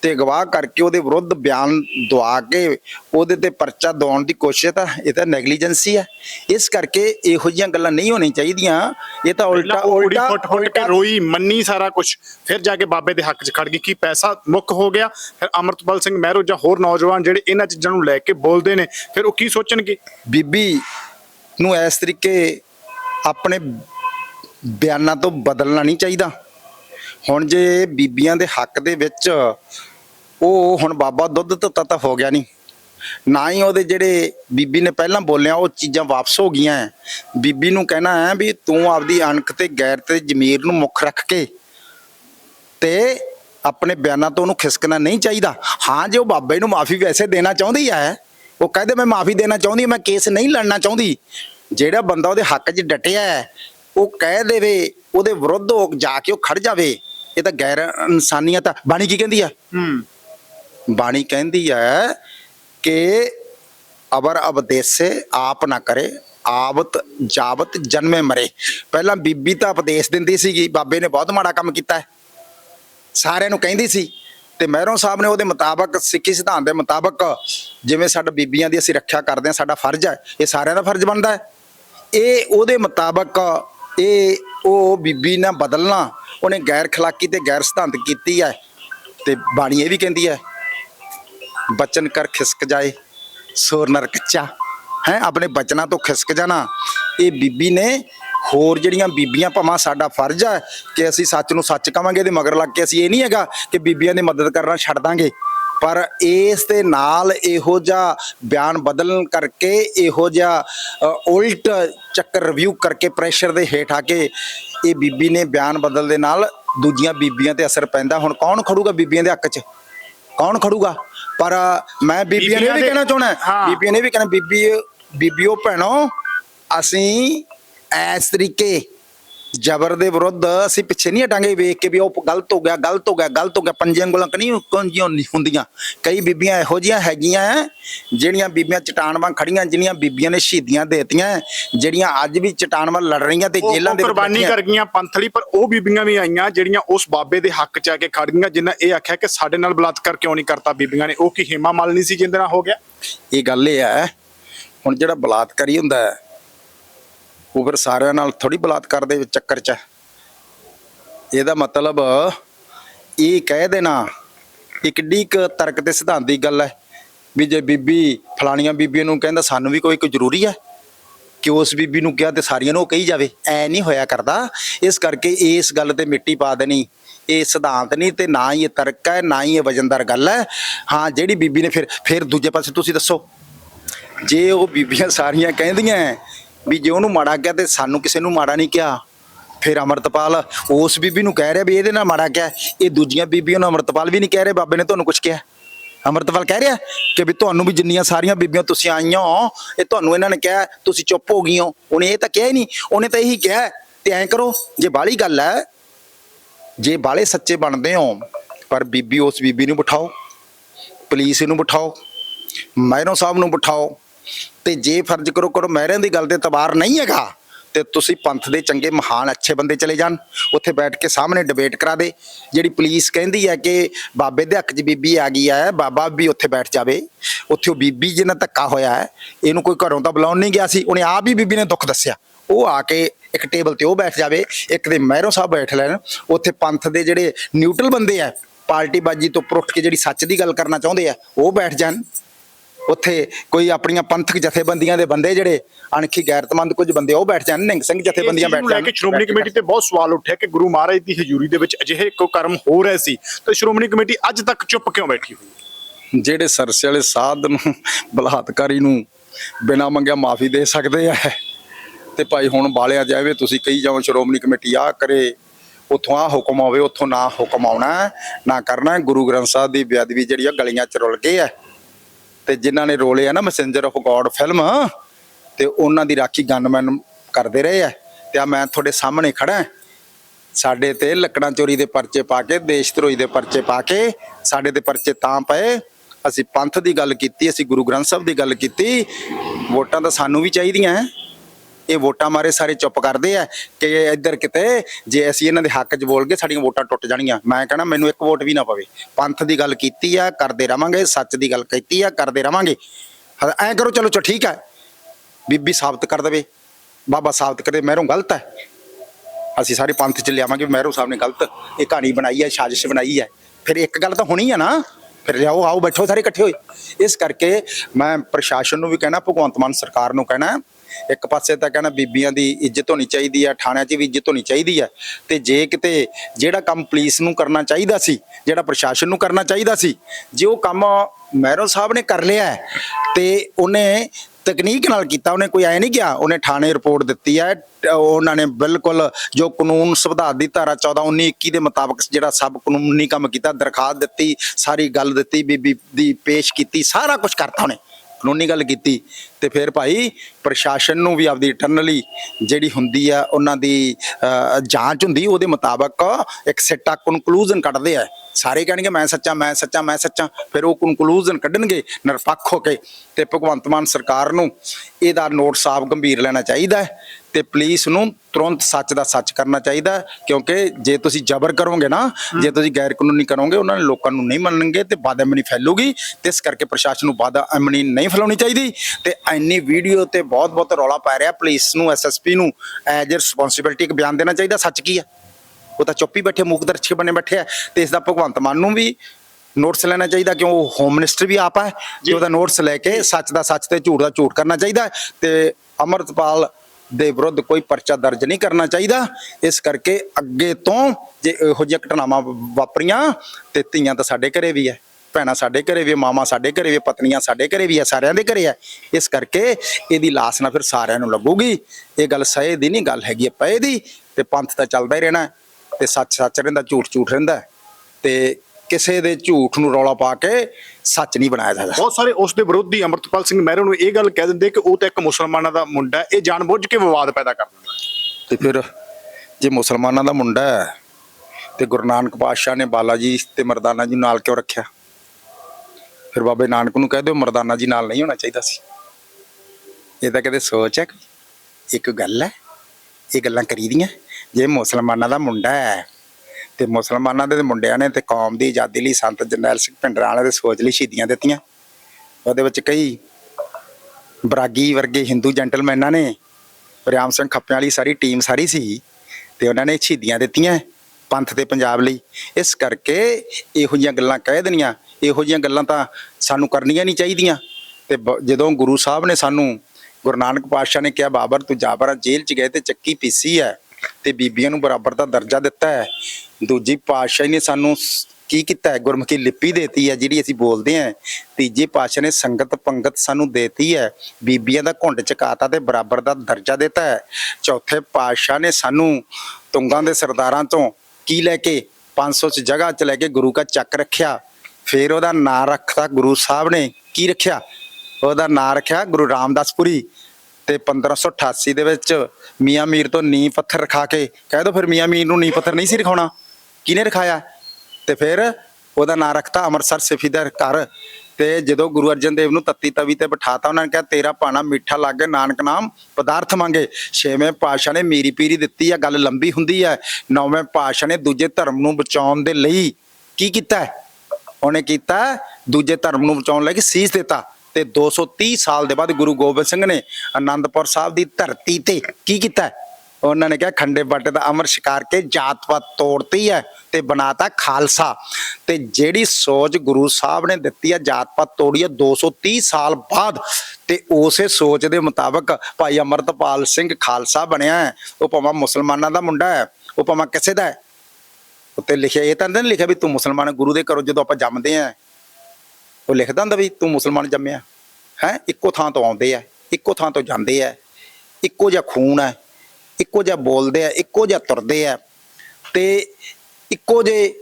ਤੇ ਅਗਵਾ ਕਰਕੇ ਉਹਦੇ ਵਿਰੁੱਧ ਬਿਆਨ ਦਵਾ ਕੇ ਉਹਦੇ ਤੇ ਪਰਚਾ ਦਵਾਉਣ ਦੀ ਕੋਸ਼ਿਸ਼ ਤਾਂ ਇਹ ਤਾਂ ਨੈਗਲੀਜੈਂਸੀ ਹੈ ਇਸ ਕਰਕੇ ਇਹੋ ਜਿਹੀਆਂ ਗੱਲਾਂ ਨਹੀਂ ਹੋਣੀਆਂ ਚਾਹੀਦੀਆਂ। ਇਹ ਤਾਂ ਉਲਟਾ ਉਲਟਾ ਫੁੱਟ ਫੁੱਟ ਕੇ ਰੋਈ ਮੰਨੀ ਸਾਰਾ ਕੁਝ ਫਿਰ ਜਾ ਕੇ ਬਾਬੇ ਦੇ ਹੱਕ 'ਚ ਖੜ ਗਈ ਕਿ ਪੈਸਾ ਮੁੱਕ ਹੋ ਗਿਆ। ਫਿਰ ਅਮਰਤਪਾਲ ਸਿੰਘ ਮਹਿਰੋ ਜਾਂ ਹੋਰ ਨੌਜਵਾਨ ਜਿਹੜੇ ਇਹਨਾਂ ਚੀਜ਼ਾਂ ਨੂੰ ਲੈ ਕੇ ਬੋਲਦੇ ਨੇ ਫਿਰ ਉਹ ਕੀ ਸੋਚਣਗੇ? ਬੀਬੀ ਨੂੰ ਇਸ ਤਰੀਕੇ ਆਪਣੇ ਬਿਆਨਾਂ ਤੋਂ ਬਦਲਣਾ ਨਹੀਂ ਚਾਹੀਦਾ। ਹੁਣ ਜੇ ਬੀਬੀਆਂ ਦੇ ਹੱਕ ਦੇ ਵਿੱਚ ਉਹ ਹੁਣ ਬਾਬਾ ਦੁੱਧ ਧੁੱਤਾ ਤਾਂ ਹੋ ਗਿਆ ਨਹੀਂ। ਨਾ ਹੀ ਉਹਦੇ ਜਿਹੜੇ ਬੀਬੀ ਨੇ ਪਹਿਲਾਂ ਬੋਲਿਆ, ਉਹ ਚੀਜ਼ਾਂ ਵਾਪਸ ਹੋ ਗਈਆਂ ਹੈ। ਬੀਬੀ ਨੂੰ ਕਹਿਣਾ ਹੈ ਵੀ ਤੂੰ ਆਪਦੀ ਅਣਖ ਤੇ ਗੈਰ ਤੇ ਜ਼ਮੀਰ ਨੂੰ ਮੁੱਖ ਰੱਖ ਕੇ ਤੇ ਆਪਣੇ ਬਿਆਨਾਂ ਤੋਂ ਉਹਨੂੰ ਖਿਸਕਣਾ ਨਹੀਂ ਚਾਹੀਦਾ। ਹਾਂ, ਜੇ ਉਹ ਬਾਬੇ ਨੂੰ ਮਾਫੀ ਵੈਸੇ ਦੇਣਾ ਚਾਹੁੰਦੀ ਹੈ ਉਹ ਕਹਿੰਦੇ ਮੈਂ ਮਾਫੀ ਦੇਣਾ ਚਾਹੁੰਦੀ, ਮੈਂ ਕੇਸ ਨਹੀਂ ਲੜਨਾ ਚਾਹੁੰਦੀ। ਜਿਹੜਾ ਬੰਦਾ ਉਹਦੇ ਹੱਕ 'ਚ ਡਟਿਆ ਹੈ ਉਹ ਕਹਿ ਦੇਵੇ, ਉਹਦੇ ਵਿਰੁੱਧ ਜਾ ਕੇ ਉਹ ਖੜ ਜਾਵੇ। ਇਹ ਤਾਂ ਗੈਰ ਇਨਸਾਨੀਅਤ ਆ। ਬਾਣੀ ਕੀ ਕਹਿੰਦੀ ਆ? ਹੂੰ। ਬਾਣੀ ਕਹਿੰਦੀ ਹੈ ਕਿ ਅਬਰ ਅਬਦੇਸੇ ਆਪ ਨਾ ਕਰੇ, ਆਵਤ ਜਾਵਤ ਜਨਮੇ ਮਰੇ। ਪਹਿਲਾਂ ਬੀਬੀ ਤਾਂ ਉਪਦੇਸ਼ ਦਿੰਦੀ ਸੀਗੀ, ਬਾਬੇ ਨੇ ਬਹੁਤ ਮਾੜਾ ਕੰਮ ਕੀਤਾ ਹੈ। ਸਾਰਿਆਂ ਨੂੰ ਕਹਿੰਦੀ ਸੀ ਤੇ ਮਹਿਰੋਂ ਸਾਹਿਬ ਨੇ ਉਹਦੇ ਮੁਤਾਬਕ, ਸਿੱਖੀ ਸਿਧਾਂਤ ਦੇ ਮੁਤਾਬਕ ਜਿਵੇਂ ਸਾਡਾ ਬੀਬੀਆਂ ਦੀ ਅਸੀਂ ਰੱਖਿਆ ਕਰਦੇ ਹਾਂ, ਸਾਡਾ ਫਰਜ਼ ਹੈ, ਇਹ ਸਾਰਿਆਂ ਦਾ ਫਰਜ਼ ਬਣਦਾ ਹੈ। ਇਹ ਉਹਦੇ ਮੁਤਾਬਕ ਇਹ ਉਹ ਬੀਬੀ ਨਾ ਬਦਲਣਾ, ਉਹਨੇ ਗੈਰ ਖਲਾਕੀ ਤੇ ਗੈਰ ਸਿਧਾਂਤ ਕੀਤੀ ਹੈ। ਤੇ ਬਾਣੀ ਇਹ ਵੀ ਕਹਿੰਦੀ ਹੈ ਬਚਨ ਕਰ ਖਿਸਕ ਜਾਏ, ਸੋਰ ਨਰ ਕੱਚਾ ਹੈ, ਆਪਣੇ ਬਚਨਾਂ ਤੋਂ ਖਿਸਕ ਜਾਣਾ। ਇਹ ਬੀਬੀ ਨੇ ਹੋਰ ਜਿਹੜੀਆਂ ਬੀਬੀਆਂ ਭਾਵਾਂ ਸਾਡਾ ਫਰਜ਼ ਹੈ ਕਿ ਅਸੀਂ ਸੱਚ ਨੂੰ ਸੱਚ ਕਵਾਂਗੇ ਇਹਦੇ ਮਗਰ ਲੱਗ ਕੇ ਅਸੀਂ ਇਹ ਨਹੀਂ ਹੈਗਾ ਕਿ ਬੀਬੀਆਂ ਦੀ ਮਦਦ ਕਰਨਾ ਛੱਡ ਦਾਂਗੇ। ਪਰ ਇਸ ਦੇ ਨਾਲ ਇਹੋ ਜਿਹਾ ਬਿਆਨ ਬਦਲਣ ਕਰਕੇ, ਇਹੋ ਜਿਹਾ ਉਲਟ ਚੱਕਰ ਰਿਵਿਊ ਕਰਕੇ ਪ੍ਰੈਸ਼ਰ ਦੇ ਹੇਠ ਆ ਕੇ ਇਹ ਬੀਬੀ ਨੇ ਬਿਆਨ ਬਦਲ ਦੇ ਨਾਲ ਦੂਜੀਆਂ ਬੀਬੀਆਂ ਤੇ ਅਸਰ ਪੈਂਦਾ। ਹੁਣ ਕੌਣ ਖੜੂਗਾ ਬੀਬੀਆਂ ਦੇ ਹੱਕ 'ਚ? ਕੌਣ ਖੜੂਗਾ? ਪਰ ਮੈਂ ਬੀਬੀਆਂ ਨੇ ਵੀ ਕਹਿਣਾ ਚਾਹਣਾ ਹਾਂ। ਬੀਬੀਆਂ ਨੇ ਵੀ ਕਹਿਣਾ ਬੀਬੀ ਬੀਬੀਓ ਭੈਣੋ ਅਸੀਂ ਇਸ ਤਰੀਕੇ ਜ਼ਬਰ ਦੇ ਵਿਰੁੱਧ ਅਸੀਂ ਪਿੱਛੇ ਨਹੀਂ ਹਟਾਂਗੇ ਵੇਖ ਕੇ ਵੀ ਉਹ ਗਲਤ ਹੋ ਗਿਆ ਗਲਤ ਹੋ ਗਿਆ ਗਲਤ ਹੋ ਗਿਆ। ਪੰਜੇ ਉਂਗਲਾਂ ਕਨੀ ਕੰਜੀਆਂ ਨਹੀਂ ਹੁੰਦੀਆਂ? ਕਈ ਬੀਬੀਆਂ ਇਹੋ ਜਿਹੀਆਂ ਹੈਗੀਆਂ ਜਿਹੜੀਆਂ ਬੀਬੀਆਂ ਚਟਾਨ ਵਾਂਗ ਖੜੀਆਂ ਜਿਹੜੀਆਂ ਬੀਬੀਆਂ ਨੇ ਸ਼ਹੀਦੀਆਂ ਦੇਤੀਆਂ ਜਿਹੜੀਆਂ ਅੱਜ ਵੀ ਚਟਾਨ ਵਾਂਗ ਲੜ ਰਹੀਆਂ ਤੇ ਜੇਲ੍ਹਾਂ ਉਹ ਦੇ ਕੁਰਬਾਨੀ। ਕਰ ਗਈਆਂ ਪੰਥਲੀ ਪਰ ਉਹ ਬੀਬੀਆਂ ਵੀ ਆਈਆਂ ਜਿਹੜੀਆਂ ਉਸ ਬਾਬੇ ਦੇ ਹੱਕ 'ਚ ਆ ਕੇ ਖੜ ਗਈਆਂ ਜਿਨ੍ਹਾਂ ਇਹ ਆਖਿਆ ਕਿ ਸਾਡੇ ਨਾਲ ਬਲਾਤਕਾਰ ਕਿਉਂ ਨਹੀਂ ਕਰਤਾ ਬੀਬੀਆਂ ਨੇ? ਉਹ ਕੀ ਹੇਮਾ ਮਾਲਨੀ ਸੀ ਜਿੰਦੇ ਨਾਲ ਹੋ ਗਿਆ? ਇਹ ਗੱਲ ਇਹ ਹੈ ਹੁਣ ਜਿਹੜਾ ਬਲਾਤਕਾਰੀ ਹੁੰਦਾ ਹੈ ਉਹ ਫਿਰ ਸਾਰਿਆਂ ਨਾਲ ਥੋੜੀ ਬਲਾਤਕਾਰ ਦੇ ਚੱਕਰ 'ਚ ਹੈ। ਇਹਦਾ ਮਤਲਬ ਇਹ ਕਹਿ ਦੇਣਾ ਇੱਕ ਕਿੱਡੀ ਕੁ ਤਰਕ ਤੇ ਸਿਧਾਂਤ ਦੀ ਗੱਲ ਹੈ ਵੀ ਜੇ ਬੀਬੀ ਫਲਾਣੀਆਂ ਬੀਬੀਆਂ ਨੂੰ ਕਹਿੰਦਾ ਸਾਨੂੰ ਵੀ ਕੋਈ ਕੋਈ ਜ਼ਰੂਰੀ ਹੈ ਕਿ ਉਸ ਬੀਬੀ ਨੂੰ ਕਿਹਾ ਤੇ ਸਾਰੀਆਂ ਨੂੰ ਕਹੀ ਜਾਵੇ, ਐ ਨਹੀਂ ਹੋਇਆ ਕਰਦਾ। ਇਸ ਕਰਕੇ ਇਸ ਗੱਲ ਤੇ ਮਿੱਟੀ ਪਾ ਦੇਣੀ, ਇਹ ਸਿਧਾਂਤ ਨਹੀਂ ਤੇ ਨਾ ਹੀ ਇਹ ਤਰਕ ਹੈ, ਨਾ ਹੀ ਇਹ ਵਜਨਦਾਰ ਗੱਲ ਹੈ। ਹਾਂ, ਜਿਹੜੀ ਬੀਬੀ ਨੇ ਫਿਰ ਫਿਰ ਦੂਜੇ ਪਾਸੇ ਤੁਸੀਂ ਦੱਸੋ। ਜੇ ਉਹ ਬੀਬੀਆਂ ਸਾਰੀਆਂ ਕਹਿੰਦੀਆਂ ਵੀ ਜੇ ਉਹਨੂੰ ਮਾੜਾ ਕਿਹਾ ਤੇ ਸਾਨੂੰ ਕਿਸੇ ਨੂੰ ਮਾੜਾ ਨਹੀਂ ਕਿਹਾ, ਫਿਰ ਅਮਰਤਪਾਲ ਉਸ ਬੀਬੀ ਨੂੰ ਕਹਿ ਰਿਹਾ ਵੀ ਇਹਦੇ ਨਾਲ ਮਾੜਾ ਕਿਹਾ ਇਹ ਦੂਜੀਆਂ ਬੀਬੀਆਂ ਨੂੰ ਅਮਰਤਪਾਲ ਵੀ ਨਹੀਂ ਕਹਿ ਰਹੇ, ਬਾਬੇ ਨੇ ਤੁਹਾਨੂੰ ਕੁਝ ਕਿਹਾ ਅਮਰਤਪਾਲ ਕਹਿ ਰਿਹਾ ਕਿ ਵੀ ਤੁਹਾਨੂੰ ਵੀ ਜਿੰਨੀਆਂ ਸਾਰੀਆਂ ਬੀਬੀਆਂ ਤੁਸੀਂ ਆਈਆਂ ਹੋ, ਇਹ ਤੁਹਾਨੂੰ ਇਹਨਾਂ ਨੇ ਕਿਹਾ ਤੁਸੀਂ ਚੁੱਪ ਹੋ ਗਈਆਂ ਉਹਨੇ ਇਹ ਤਾਂ ਕਿਹਾ ਹੀ ਨਹੀਂ, ਉਹਨੇ ਤਾਂ ਇਹੀ ਕਿਹਾ ਤੇ ਐਂ ਕਰੋ, ਜੇ ਬਾਹਲੀ ਗੱਲ ਹੈ, ਜੇ ਬਾਲੇ ਸੱਚੇ ਬਣਦੇ ਹੋ, ਪਰ ਬੀਬੀ ਉਸ ਬੀਬੀ ਨੂੰ ਬਿਠਾਓ, ਪੁਲਿਸ ਨੂੰ ਬਿਠਾਓ ਮਹਿਰੋਂ ਸਾਹਿਬ ਨੂੰ ਬਿਠਾਓ ਤੇ ਜੇ ਫਰਜ਼ ਕਰੋ ਕਰੋ ਮਹਿਰਿਆਂ ਦੀ ਗੱਲ ਤੇ ਤਬਾਰ ਨਹੀਂ ਹੈਗਾ, ਤੇ ਤੁਸੀਂ ਪੰਥ ਦੇ ਚੰਗੇ ਮਹਾਨ ਅੱਛੇ ਬੰਦੇ ਚਲੇ ਜਾਣ। ਉੱਥੇ ਬੈਠ ਕੇ ਸਾਹਮਣੇ ਡਿਬੇਟ ਕਰਾ ਦੇ, ਜਿਹੜੀ ਪੁਲਿਸ ਕਹਿੰਦੀ ਹੈ ਕਿ ਬਾਬੇ ਦੇ ਹੱਕ 'ਚ ਬੀਬੀ ਆ ਗਈ ਹੈ, ਬਾਬਾ ਵੀ ਉੱਥੇ ਬੈਠ ਜਾਵੇ। ਉੱਥੇ ਉਹ ਬੀਬੀ ਜਿਹਨਾਂ ਧੱਕਾ ਹੋਇਆ ਹੈ, ਇਹਨੂੰ ਕੋਈ ਘਰੋਂ ਤਾਂ ਬੁਲਾਉਣ ਨਹੀਂ ਗਿਆ ਸੀ, ਉਹਨੇ ਆਪ ਹੀ ਬੀਬੀ ਨੇ ਦੁੱਖ ਦੱਸਿਆ। ਉਹ ਆ ਕੇ ਇੱਕ ਟੇਬਲ ਤੇ ਉਹ ਬੈਠ ਜਾਵੇ, ਇੱਕ ਦੇ ਮਹਿਰੋਂ ਸਾਹਿਬ ਬੈਠ ਲੈਣ। ਉੱਥੇ ਪੰਥ ਦੇ ਜਿਹੜੇ ਨਿਊਟਰਲ ਬੰਦੇ ਆ ਪਾਰਟੀ ਬਾਜੀ ਤੋਂ ਉੱਪਰ ਉੱਠ ਕੇ ਜਿਹੜੀ ਸੱਚ ਦੀ ਗੱਲ ਕਰਨਾ ਚਾਹੁੰਦੇ ਆ ਉਹ ਬੈਠ ਜਾਣ। ਉੱਥੇ ਕੋਈ ਆਪਣੀਆਂ ਪੰਥਕ ਜਥੇਬੰਦੀਆਂ ਦੇ ਬੰਦੇ ਜਿਹੜੇ ਅਣਖੀ ਗੈਰਤਮੰਦ ਕੁਝ ਬੰਦੇ ਉਹ ਬੈਠ ਜਾਣ ਨਿੰਗ ਸਿੰਘ ਜਥੇਬੰਦੀਆਂ ਬੈਠ ਜਾਣ ਕੇ ਸ਼੍ਰੋਮਣੀ ਕਮੇਟੀ ਤੇ ਬਹੁਤ ਸਵਾਲ ਉੱਠਿਆ ਕਿ ਗੁਰੂ ਮਹਾਰਾਜ ਦੀ ਹਜ਼ੂਰੀ ਦੇ ਵਿੱਚ ਅਜਿਹੇ ਕੋ ਕਰਮ ਹੋ ਰਹੇ ਸੀ। ਤੇ ਸ਼੍ਰੋਮਣੀ ਕਮੇਟੀ ਅੱਜ ਤੱਕ ਚੁੱਪ ਕਿਉਂ ਬੈਠੀ ਹੋਈ ਹੈ? ਜਿਹੜੇ ਸਰਸੇ ਵਾਲੇ ਸਾਧ ਨੂੰ ਬਲਾਤਕਾਰੀ ਨੂੰ ਬਿਨਾਂ ਮੰਗਿਆ ਮਾਫੀ ਦੇ ਸਕਦੇ ਆ ਤੇ ਭਾਈ ਹੁਣ ਬਾਲਿਆ ਜਾਵੇ ਤੁਸੀਂ ਕਹੀ ਜਾਓ ਸ਼੍ਰੋਮਣੀ ਕਮੇਟੀ ਆ ਕਰੇ ਉਥੋਂ ਆ ਹੁਕਮ ਆਵੇ ਉਥੋਂ ਨਾ ਹੁਕਮ ਆਉਣਾ ਨਾ ਕਰਨਾ। ਗੁਰੂ ਗ੍ਰੰਥ ਸਾਹਿਬ ਦੀ ਬੇਅਦਬੀ ਜਿਹੜੀ ਆ ਗਲੀਆਂ ਚ ਰੁਲ ਗਏ ਆ। ਤੇ ਜਿਨ੍ਹਾਂ ਨੇ ਰੋਲੇ ਆ ਨਾ ਮੈਸੇਂਜਰ ਆਫ ਗੋਡ ਫਿਲਮ ਤੇ ਉਹਨਾਂ ਦੀ ਰਾਖੀ ਗਨਮੈਨ ਕਰਦੇ ਰਹੇ ਆ। ਤੇ ਆ ਮੈਂ ਤੁਹਾਡੇ ਸਾਹਮਣੇ ਖੜਾ ਸਾਡੇ ਤੇ ਲੱਕੜਾਂ ਚੋਰੀ ਦੇ ਪਰਚੇ ਪਾ ਕੇ, ਦੇਸ਼ ਧਰੋਹੀ ਦੇ ਪਰਚੇ ਪਾ ਕੇ, ਸਾਡੇ ਤੇ ਪਰਚੇ ਤਾਂ ਪਏ। ਅਸੀਂ ਪੰਥ ਦੀ ਗੱਲ ਕੀਤੀ, ਅਸੀਂ ਗੁਰੂ ਗ੍ਰੰਥ ਸਾਹਿਬ ਦੀ ਗੱਲ ਕੀਤੀ। ਵੋਟਾਂ ਤਾਂ ਸਾਨੂੰ ਵੀ ਚਾਹੀਦੀਆਂ। ਹੈ। ਇਹ ਵੋਟਾਂ ਮਾਰੇ ਸਾਰੇ ਚੁੱਪ ਕਰਦੇ ਆ ਕਿ ਇੱਧਰ ਕਿਤੇ ਜੇ ਅਸੀਂ ਇਹਨਾਂ ਦੇ ਹੱਕ 'ਚ ਬੋਲ ਗਏ, ਸਾਡੀਆਂ ਵੋਟਾਂ ਟੁੱਟ ਜਾਣੀਆਂ। ਮੈਂ ਕਹਣਾ, ਮੈਨੂੰ ਇੱਕ ਵੋਟ ਵੀ ਨਾ ਪਵੇ। ਪੰਥ ਦੀ ਗੱਲ ਕੀਤੀ ਆ, ਕਰਦੇ ਰਵਾਂਗੇ, ਸੱਚ ਦੀ ਗੱਲ ਕੀਤੀ ਆ, ਕਰਦੇ ਰਵਾਂਗੇ। ਐਂ ਕਰੋ, ਚਲੋ ਚਲੋ, ਠੀਕ ਹੈ ਬੀਬੀ ਸਾਬਤ ਕਰ ਦੇਵੇ। ਬਾਬਾ ਸਾਬਤ ਕਰੇ, ਮਹਿਰੋਂ ਗਲਤ ਹੈ ਅਸੀਂ ਸਾਰੇ ਪੰਥ ਚ ਲਿਆਵਾਂਗੇ, ਮਹਿਰੋਂ ਮਹਿਰੂ ਸਾਹਿਬ ਨੇ ਗਲਤ। ਇਹ ਕਹਾਣੀ ਬਣਾਈ ਹੈ ਸਾਜ਼ਿਸ਼ ਬਣਾਈ ਹੈ ਫਿਰ ਇੱਕ ਗੱਲ ਤਾਂ ਹੋਣੀ ਹੈ ਨਾ। ਫਿਰ ਲਿਆਓ, ਆਓ, ਬੈਠੋ ਸਾਰੇ ਇਕੱਠੇ ਹੋਏ। ਇਸ ਕਰਕੇ ਮੈਂ ਪ੍ਰਸ਼ਾਸਨ ਨੂੰ ਵੀ ਕਹਿਣਾ, ਭਗਵੰਤ ਮਾਨ ਸਰਕਾਰ ਨੂੰ ਕਹਿਣਾ ਇੱਕ ਪਾਸੇ ਤਾਂ ਕਹਿਣਾ ਬੀਬੀਆਂ ਦੀ ਇੱਜ਼ਤ ਹੋਣੀ ਚਾਹੀਦੀ ਹੈ ਥਾਣਿਆਂ 'ਚ ਵੀ ਇੱਜ਼ਤ ਹੋਣੀ ਚਾਹੀਦੀ ਹੈ ਤੇ ਜੇ ਕਿਤੇ ਜਿਹੜਾ ਕੰਮ ਪੁਲਿਸ ਨੂੰ ਕਰਨਾ ਚਾਹੀਦਾ ਸੀ, ਜਿਹੜਾ ਪ੍ਰਸ਼ਾਸਨ ਨੂੰ ਕਰਨਾ ਚਾਹੀਦਾ ਸੀ, ਜੇ ਉਹ ਕੰਮ ਮੈਰੋ ਸਾਹਿਬ ਨੇ ਕਰ ਲਿਆ ਤੇ ਉਹਨੇ ਤਕਨੀਕ ਨਾਲ ਕੀਤਾ, ਉਹਨੇ ਕੋਈ ਐ ਨਹੀਂ ਗਿਆ ਉਹਨੇ ਥਾਣੇ ਰਿਪੋਰਟ ਦਿੱਤੀ ਹੈ, ਉਹਨਾਂ ਨੇ ਬਿਲਕੁਲ ਜੋ ਕਾਨੂੰਨ ਸੰਵਿਧਾਨ ਦੀ ਧਾਰਾ 14 19 21 ਦੇ ਮੁਤਾਬਕ ਜਿਹੜਾ ਸਭ ਕਾਨੂੰਨੀ ਕੰਮ ਕੀਤਾ, ਦਰਖਾਸਤ ਦਿੱਤੀ, ਸਾਰੀ ਗੱਲ ਦਿੱਤੀ, ਬੀਬੀ ਦੀ ਪੇਸ਼ ਕੀਤੀ, ਸਾਰਾ ਕੁਝ ਕਰਤਾ ਉਹਨੇ। ਕਾਨੂੰਨੀ ਗੱਲ ਕੀਤੀ ਤੇ ਫਿਰ ਭਾਈ ਪ੍ਰਸ਼ਾਸਨ ਨੂੰ ਵੀ ਆਪਦੀ ਇੰਟਰਨਲੀ ਜਿਹੜੀ ਹੁੰਦੀ ਆ, ਉਹਨਾਂ ਦੀ ਜਾਂਚ ਹੁੰਦੀ, ਉਹਦੇ ਮੁਤਾਬਕ ਇੱਕ ਸਿੱਟਾ ਕਨਕਲੂਜਨ ਕੱਢਦੇ ਆ। ਸਾਰੇ ਕਹਿਣਗੇ ਮੈਂ ਸੱਚਾ ਮੈਂ ਸੱਚਾ ਮੈਂ ਸੱਚਾ। ਫਿਰ ਉਹ ਕਨਕਲੂਜਨ ਕੱਢਣਗੇ ਨਿਰਪੱਖ ਹੋ ਕੇ। ਤੇ ਭਗਵੰਤ ਮਾਨ ਸਰਕਾਰ ਨੂੰ ਇਹਦਾ ਨੋਟ ਸਾਫ਼ ਗੰਭੀਰ ਲੈਣਾ ਚਾਹੀਦਾ ਹੈ ਤੇ ਪੁਲਿਸ ਨੂੰ ਤੁਰੰਤ ਸੱਚ ਦਾ ਸੱਚ ਕਰਨਾ ਚਾਹੀਦਾ ਕਿਉਂਕਿ ਜੇ ਤੁਸੀਂ ਜ਼ਬਰ ਕਰੋਗੇ ਨਾ ਜੇ ਤੁਸੀਂ ਗੈਰ ਕਾਨੂੰਨੀ ਕਰੋਗੇ ਉਹਨਾਂ ਨੇ ਲੋਕਾਂ ਨੂੰ ਨਹੀਂ ਮੰਨਣਗੇ ਤੇ ਬਾਦਮਨੀ ਫੈਲੂਗੀ। ਤੇ ਇਸ ਕਰਕੇ ਪ੍ਰਸ਼ਾਸਨ ਨੂੰ ਬਾਦਮਨੀ ਨਹੀਂ ਫੈਲਾਉਣੀ ਚਾਹੀਦੀ। ਤੇ ਐਨੀ ਵੀਡੀਓ ਤੇ ਬਹੁਤ ਬਹੁਤ ਰੌਲਾ ਪੈ ਰਿਹਾ। ਪੁਲਿਸ ਨੂੰ ਐਸਐਸਪੀ ਨੂੰ ਐਜ ਰਿਸਪੌਂਸਿਬਿਲਟੀ ਇੱਕ ਬਿਆਨ ਦੇਣਾ ਚਾਹੀਦਾ। ਸੱਚ ਕੀ ਹੈ? ਉਹ ਤਾਂ ਚੁੱਪ ਬੈਠੇ ਮੂਕ ਦਰਸ਼ਕ ਬਣੇ ਬੈਠੇ ਆ ਤੇ ਇਸ ਦਾ ਭਗਵੰਤ ਮਾਨ ਨੂੰ ਵੀ ਨੋਟਿਸ ਲੈਣਾ ਚਾਹੀਦਾ ਕਿਉਂ ਉਹ ਹੋਮ ਮਿਨਿਸਟਰ ਵੀ ਆਪ ਹੈ ਤੇ ਉਹਦਾ ਨੋਟਿਸ ਲੈ ਕੇ ਸੱਚ ਦਾ ਸੱਚ ਤੇ ਝੂਠ ਦਾ ਝੂਠ ਕਰਨਾ ਚਾਹੀਦਾ ਤੇ ਅਮਰਤਪਾਲ ਦੇ ਵਿਰੁੱਧ ਕੋਈ ਪਰਚਾ ਦਰਜ ਨਹੀਂ ਕਰਨਾ ਚਾਹੀਦਾ। ਇਸ ਕਰਕੇ ਅੱਗੇ ਤੋਂ ਜੇ ਇਹੋ ਜਿਹੀਆਂ ਘਟਨਾਵਾਂ ਵਾਪਰੀਆਂ ਤੇ ਧੀਆਂ ਤਾਂ ਸਾਡੇ ਘਰੇ ਵੀ ਹੈ ਭੈਣਾਂ ਸਾਡੇ ਘਰੇ ਵੀ ਮਾਮਾ ਸਾਡੇ ਘਰੇ ਵੀ ਪਤਨੀਆਂ ਸਾਡੇ ਘਰੇ ਵੀ ਹੈ ਸਾਰਿਆਂ ਦੇ ਘਰੇ ਹੈ ਇਸ ਕਰਕੇ ਇਹਦੀ ਲਾਸ਼ ਨਾ ਫਿਰ ਸਾਰਿਆਂ ਨੂੰ ਲੱਗੂਗੀ। ਇਹ ਗੱਲ ਸਹੀ ਦੀ ਨਹੀਂ ਗੱਲ ਹੈਗੀ ਪਏ ਦੀ ਤੇ ਪੰਥ ਤਾਂ ਚੱਲਦਾ ਹੀ ਰਹਿਣਾ। ਤੇ ਸੱਚ ਸੱਚ ਰਹਿੰਦਾ ਝੂਠ ਝੂਠ ਰਹਿੰਦਾ ਤੇ ਕਿਸੇ ਦੇ ਝੂਠ ਨੂੰ ਰੌਲਾ ਪਾ ਕੇ ਸੱਚ ਨਹੀਂ ਬਣਾਇਆ ਜਾਂਦਾ। ਬਹੁਤ ਸਾਰੇ ਉਸ ਦੇ ਵਿਰੋਧੀ ਅਮਰਤਪਾਲ ਸਿੰਘ ਮਹਿਰੋ ਨੂੰ ਇਹ ਗੱਲ ਕਹਿ ਦਿੰਦੇ ਕਿ ਉਹ ਤਾਂ ਇੱਕ ਮੁਸਲਮਾਨਾਂ ਦਾ ਮੁੰਡਾ ਇਹ ਜਾਣਬੁੱਝ ਕੇ ਵਿਵਾਦ ਪੈਦਾ ਕਰ ਦਿੰਦਾ। ਤੇ ਫਿਰ ਜੇ ਮੁਸਲਮਾਨਾਂ ਦਾ ਮੁੰਡਾ ਹੈ ਤੇ ਗੁਰੂ ਨਾਨਕ ਪਾਤਸ਼ਾਹ ਨੇ ਬਾਲਾ ਜੀ ਤੇ ਮਰਦਾਨਾ ਜੀ ਨਾਲ ਕਿਉਂ ਰੱਖਿਆ? ਫਿਰ ਬਾਬੇ ਨਾਨਕ ਨੂੰ ਕਹਿ ਦਿਓ ਮਰਦਾਨਾ ਜੀ ਨਾਲ ਨਹੀਂ ਹੋਣਾ ਚਾਹੀਦਾ ਸੀ। ਇਹ ਤਾਂ ਕਦੇ ਸੋਚ ਹੈ? ਇੱਕ ਗੱਲ ਹੈ ਇਹ ਗੱਲਾਂ ਕਰੀਦੀਆਂ। ਜੇ ਮੁਸਲਮਾਨਾਂ ਦਾ ਮੁੰਡਾ ਹੈ, ਤੇ ਮੁਸਲਮਾਨਾਂ ਦੇ ਮੁੰਡਿਆਂ ਨੇ ਤੇ ਕੌਮ ਦੀ ਆਜ਼ਾਦੀ ਲਈ ਸੰਤ ਜਰਨੈਲ ਸਿੰਘ ਭਿੰਡਰਾਂ ਵਾਲੇ ਦੇ ਸੋਚ ਲਈ ਸ਼ਹੀਦੀਆਂ ਦਿੱਤੀਆਂ। ਉਹਦੇ ਵਿੱਚ ਕਈ ਬਰਾਗੀ ਵਰਗੇ ਹਿੰਦੂ ਜੈਂਟਲਮੈਨਾਂ ਨੇ ਰਿਆਮ ਸਿੰਘ ਖੱਪਿਆਂ ਵਾਲੀ ਸਾਰੀ ਟੀਮ ਸਾਰੀ ਸੀ, ਤੇ ਉਹਨਾਂ ਨੇ ਸ਼ਹੀਦੀਆਂ ਦਿੱਤੀਆਂ ਪੰਥ ਤੇ ਪੰਜਾਬ ਲਈ। ਇਸ ਕਰਕੇ ਇਹੋ ਜਿਹੀਆਂ ਗੱਲਾਂ ਕਹਿ ਦੇਣੀਆਂ, ਇਹੋ ਜਿਹੀਆਂ ਗੱਲਾਂ ਤਾਂ ਸਾਨੂੰ ਕਰਨੀਆਂ ਨਹੀਂ ਚਾਹੀਦੀਆਂ। ਤੇ ਬ- ਜਦੋਂ ਗੁਰੂ ਸਾਹਿਬ ਨੇ ਸਾਨੂੰ ਗੁਰੂ ਨਾਨਕ ਪਾਤਸ਼ਾਹ ਨੇ ਕਿਹਾ, ਬਾਬਰ ਤੂੰ ਜਾਬਰ ਜੇਲ੍ਹ ਚ ਗਏ ਤੇ ਚੱਕੀ ਪੀਸੀ ਹੈ। ਤੇ ਬੀਬੀਆਂ ਨੂੰ ਬਰਾਬਰ ਦਾ ਦਰਜਾ ਦਿੱਤਾ ਹੈ। ਦੂਜੀ ਪਾਤਸ਼ਾਹੀ ਨੇ ਸਾਨੂੰ ਕੀ ਕੀਤਾ ਹੈ? ਗੁਰਮੁਖੀ ਲਿਪੀ ਦੇਤੀ ਹੈ, ਜਿਹੜੀ ਅਸੀਂ ਬੋਲਦੇ ਹਾਂ। ਤੀਜੀ ਪਾਤਸ਼ਾਹ ਨੇ ਸੰਗਤ ਪੰਗਤ ਸਾਨੂੰ ਦੇਤੀ ਹੈ। ਬੀਬੀਆਂ ਦਾ ਘੁੰਡ ਚਕਾਤਾ ਤੇ ਬਰਾਬਰ ਦਾ ਦਰਜਾ ਦਿੱਤਾ ਹੈ। ਚੌਥੇ ਪਾਤਸ਼ਾਹ ਨੇ ਸਾਨੂੰ ਤੁੰਗਾਂ ਦੇ ਸਰਦਾਰਾਂ ਤੋਂ ਕੀ ਲੈ ਕੇ 500 ਚ ਜਗ੍ਹਾ ਚ ਲੈ ਕੇ ਗੁਰੂ ਦਾ ਚੱਕ ਰੱਖਿਆ? ਫਿਰ ਉਹਦਾ ਨਾਂ ਰੱਖਤਾ ਗੁਰੂ ਸਾਹਿਬ ਨੇ। ਕੀ ਰੱਖਿਆ? ਉਹਦਾ ਨਾਂ ਰੱਖਿਆ ਗੁਰੂ ਰਾਮਦਾਸਪੁਰੀ। ਤੇ 1588 ਦੇ ਵਿੱਚ ਮੀਆਂ ਮੀਰ ਤੋਂ ਨੀ ਪੱਥਰ ਰਖਾ ਕੇ, ਕਹਿ ਦੋ ਫਿਰ ਮੀਆਂ ਮੀਰ ਨੂੰ ਨੀ ਪੱਥਰ ਨਹੀਂ ਸੀ ਰਖਾਉਣਾ। ਕਿਹਨੇ ਰਖਾਇਆ? ਤੇ ਫਿਰ ਉਹਦਾ ਨਾਂ ਰੱਖਤਾ ਅੰਮ੍ਰਿਤਸਰ ਸਿਫੀਦਰ ਘਰ। ਤੇ ਜਦੋਂ ਗੁਰੂ ਅਰਜਨ ਦੇਵ ਨੂੰ ਤੱਤੀ ਤਵੀ ਤੇ ਬਿਠਾਤਾ, ਉਹਨਾਂ ਨੇ ਕਿਹਾ, ਤੇਰਾ ਭਾਣਾ ਮਿੱਠਾ ਲੱਗੇ, ਨਾਨਕ ਨਾਮ ਪਦਾਰਥ ਮੰਗੇ। ਛੇਵੇਂ ਪਾਤਸ਼ਾਹ ਨੇ ਮੀਰੀ ਪੀਰੀ ਦਿੱਤੀ ਆ, ਗੱਲ ਲੰਬੀ ਹੁੰਦੀ ਹੈ ਨੌਵੇਂ ਪਾਤਸ਼ਾਹ ਨੇ ਦੂਜੇ ਧਰਮ ਨੂੰ ਬਚਾਉਣ ਦੇ ਲਈ ਕੀ ਕੀਤਾ? ਉਹਨੇ ਕੀਤਾ, ਦੂਜੇ ਧਰਮ ਨੂੰ ਬਚਾਉਣ ਲਈ ਸੀਸ ਦਿੱਤਾ। ਤੇ 230 ਸਾਲ ਦੇ ਬਾਅਦ ਗੁਰੂ ਗੋਬਿੰਦ ਸਿੰਘ ਨੇ ਆਨੰਦਪੁਰ ਸਾਹਿਬ ਦੀ ਧਰਤੀ ਤੇ ਕੀ ਕੀਤਾ? ਉਹਨਾਂ ਨੇ ਕਿਹਾ, ਖੰਡੇ ਬਾਟੇ ਦਾ ਅਮਰ ਸ਼ਿਕਾਰ ਕੇ ਜਾਤ ਪਾਤ ਤੋੜਤੀ ਹੈ ਤੇ ਬਣਾਤਾ ਖਾਲਸਾ। ਤੇ ਜਿਹੜੀ ਸੋਚ ਗੁਰੂ ਸਾਹਿਬ ਨੇ ਦਿੱਤੀ ਹੈ ਜਾਤ ਪਾਤ ਤੋੜੀ ਹੈ 230 ਸਾਲ ਬਾਅਦ ਤੇ ਉਸੇ ਸੋਚ ਦੇ ਮੁਤਾਬਕ ਭਾਈ ਅਮਰਤਪਾਲ ਸਿੰਘ ਖਾਲਸਾ ਬਣਿਆ ਹੈ। ਉਹ ਭਾਵੇਂ ਮੁਸਲਮਾਨਾਂ ਦਾ ਮੁੰਡਾ ਹੈ, ਉਹ ਭਾਵੇਂ ਕਿਸੇ ਦਾ ਹੈ। ਉੱਤੇ ਲਿਖਿਆ, ਇਹ ਤਾਂ ਨਹੀਂ ਲਿਖਿਆ ਵੀ ਤੂੰ ਮੁਸਲਮਾਨ ਗੁਰੂ ਦੇ ਘਰੋਂ ਜਦੋਂ ਆਪਾਂ ਜੰਮਦੇ ਆਂ ਉਹ ਲਿਖਦਾ ਹੁੰਦਾ ਵੀ ਤੂੰ ਮੁਸਲਮਾਨ ਜੰਮਿਆ, ਹੈ? ਇੱਕੋ ਥਾਂ ਤੋਂ ਆਉਂਦੇ ਆ, ਇੱਕੋ ਥਾਂ ਤੋਂ ਜਾਂਦੇ ਆ, ਇੱਕੋ ਜਿਹਾ ਖੂਨ ਹੈ ਇੱਕੋ ਜਿਹਾ ਬੋਲਦੇ ਆ, ਇੱਕੋ ਜਿਹਾ ਤੁਰਦੇ ਆ ਤੇ ਇੱਕੋ ਜੇ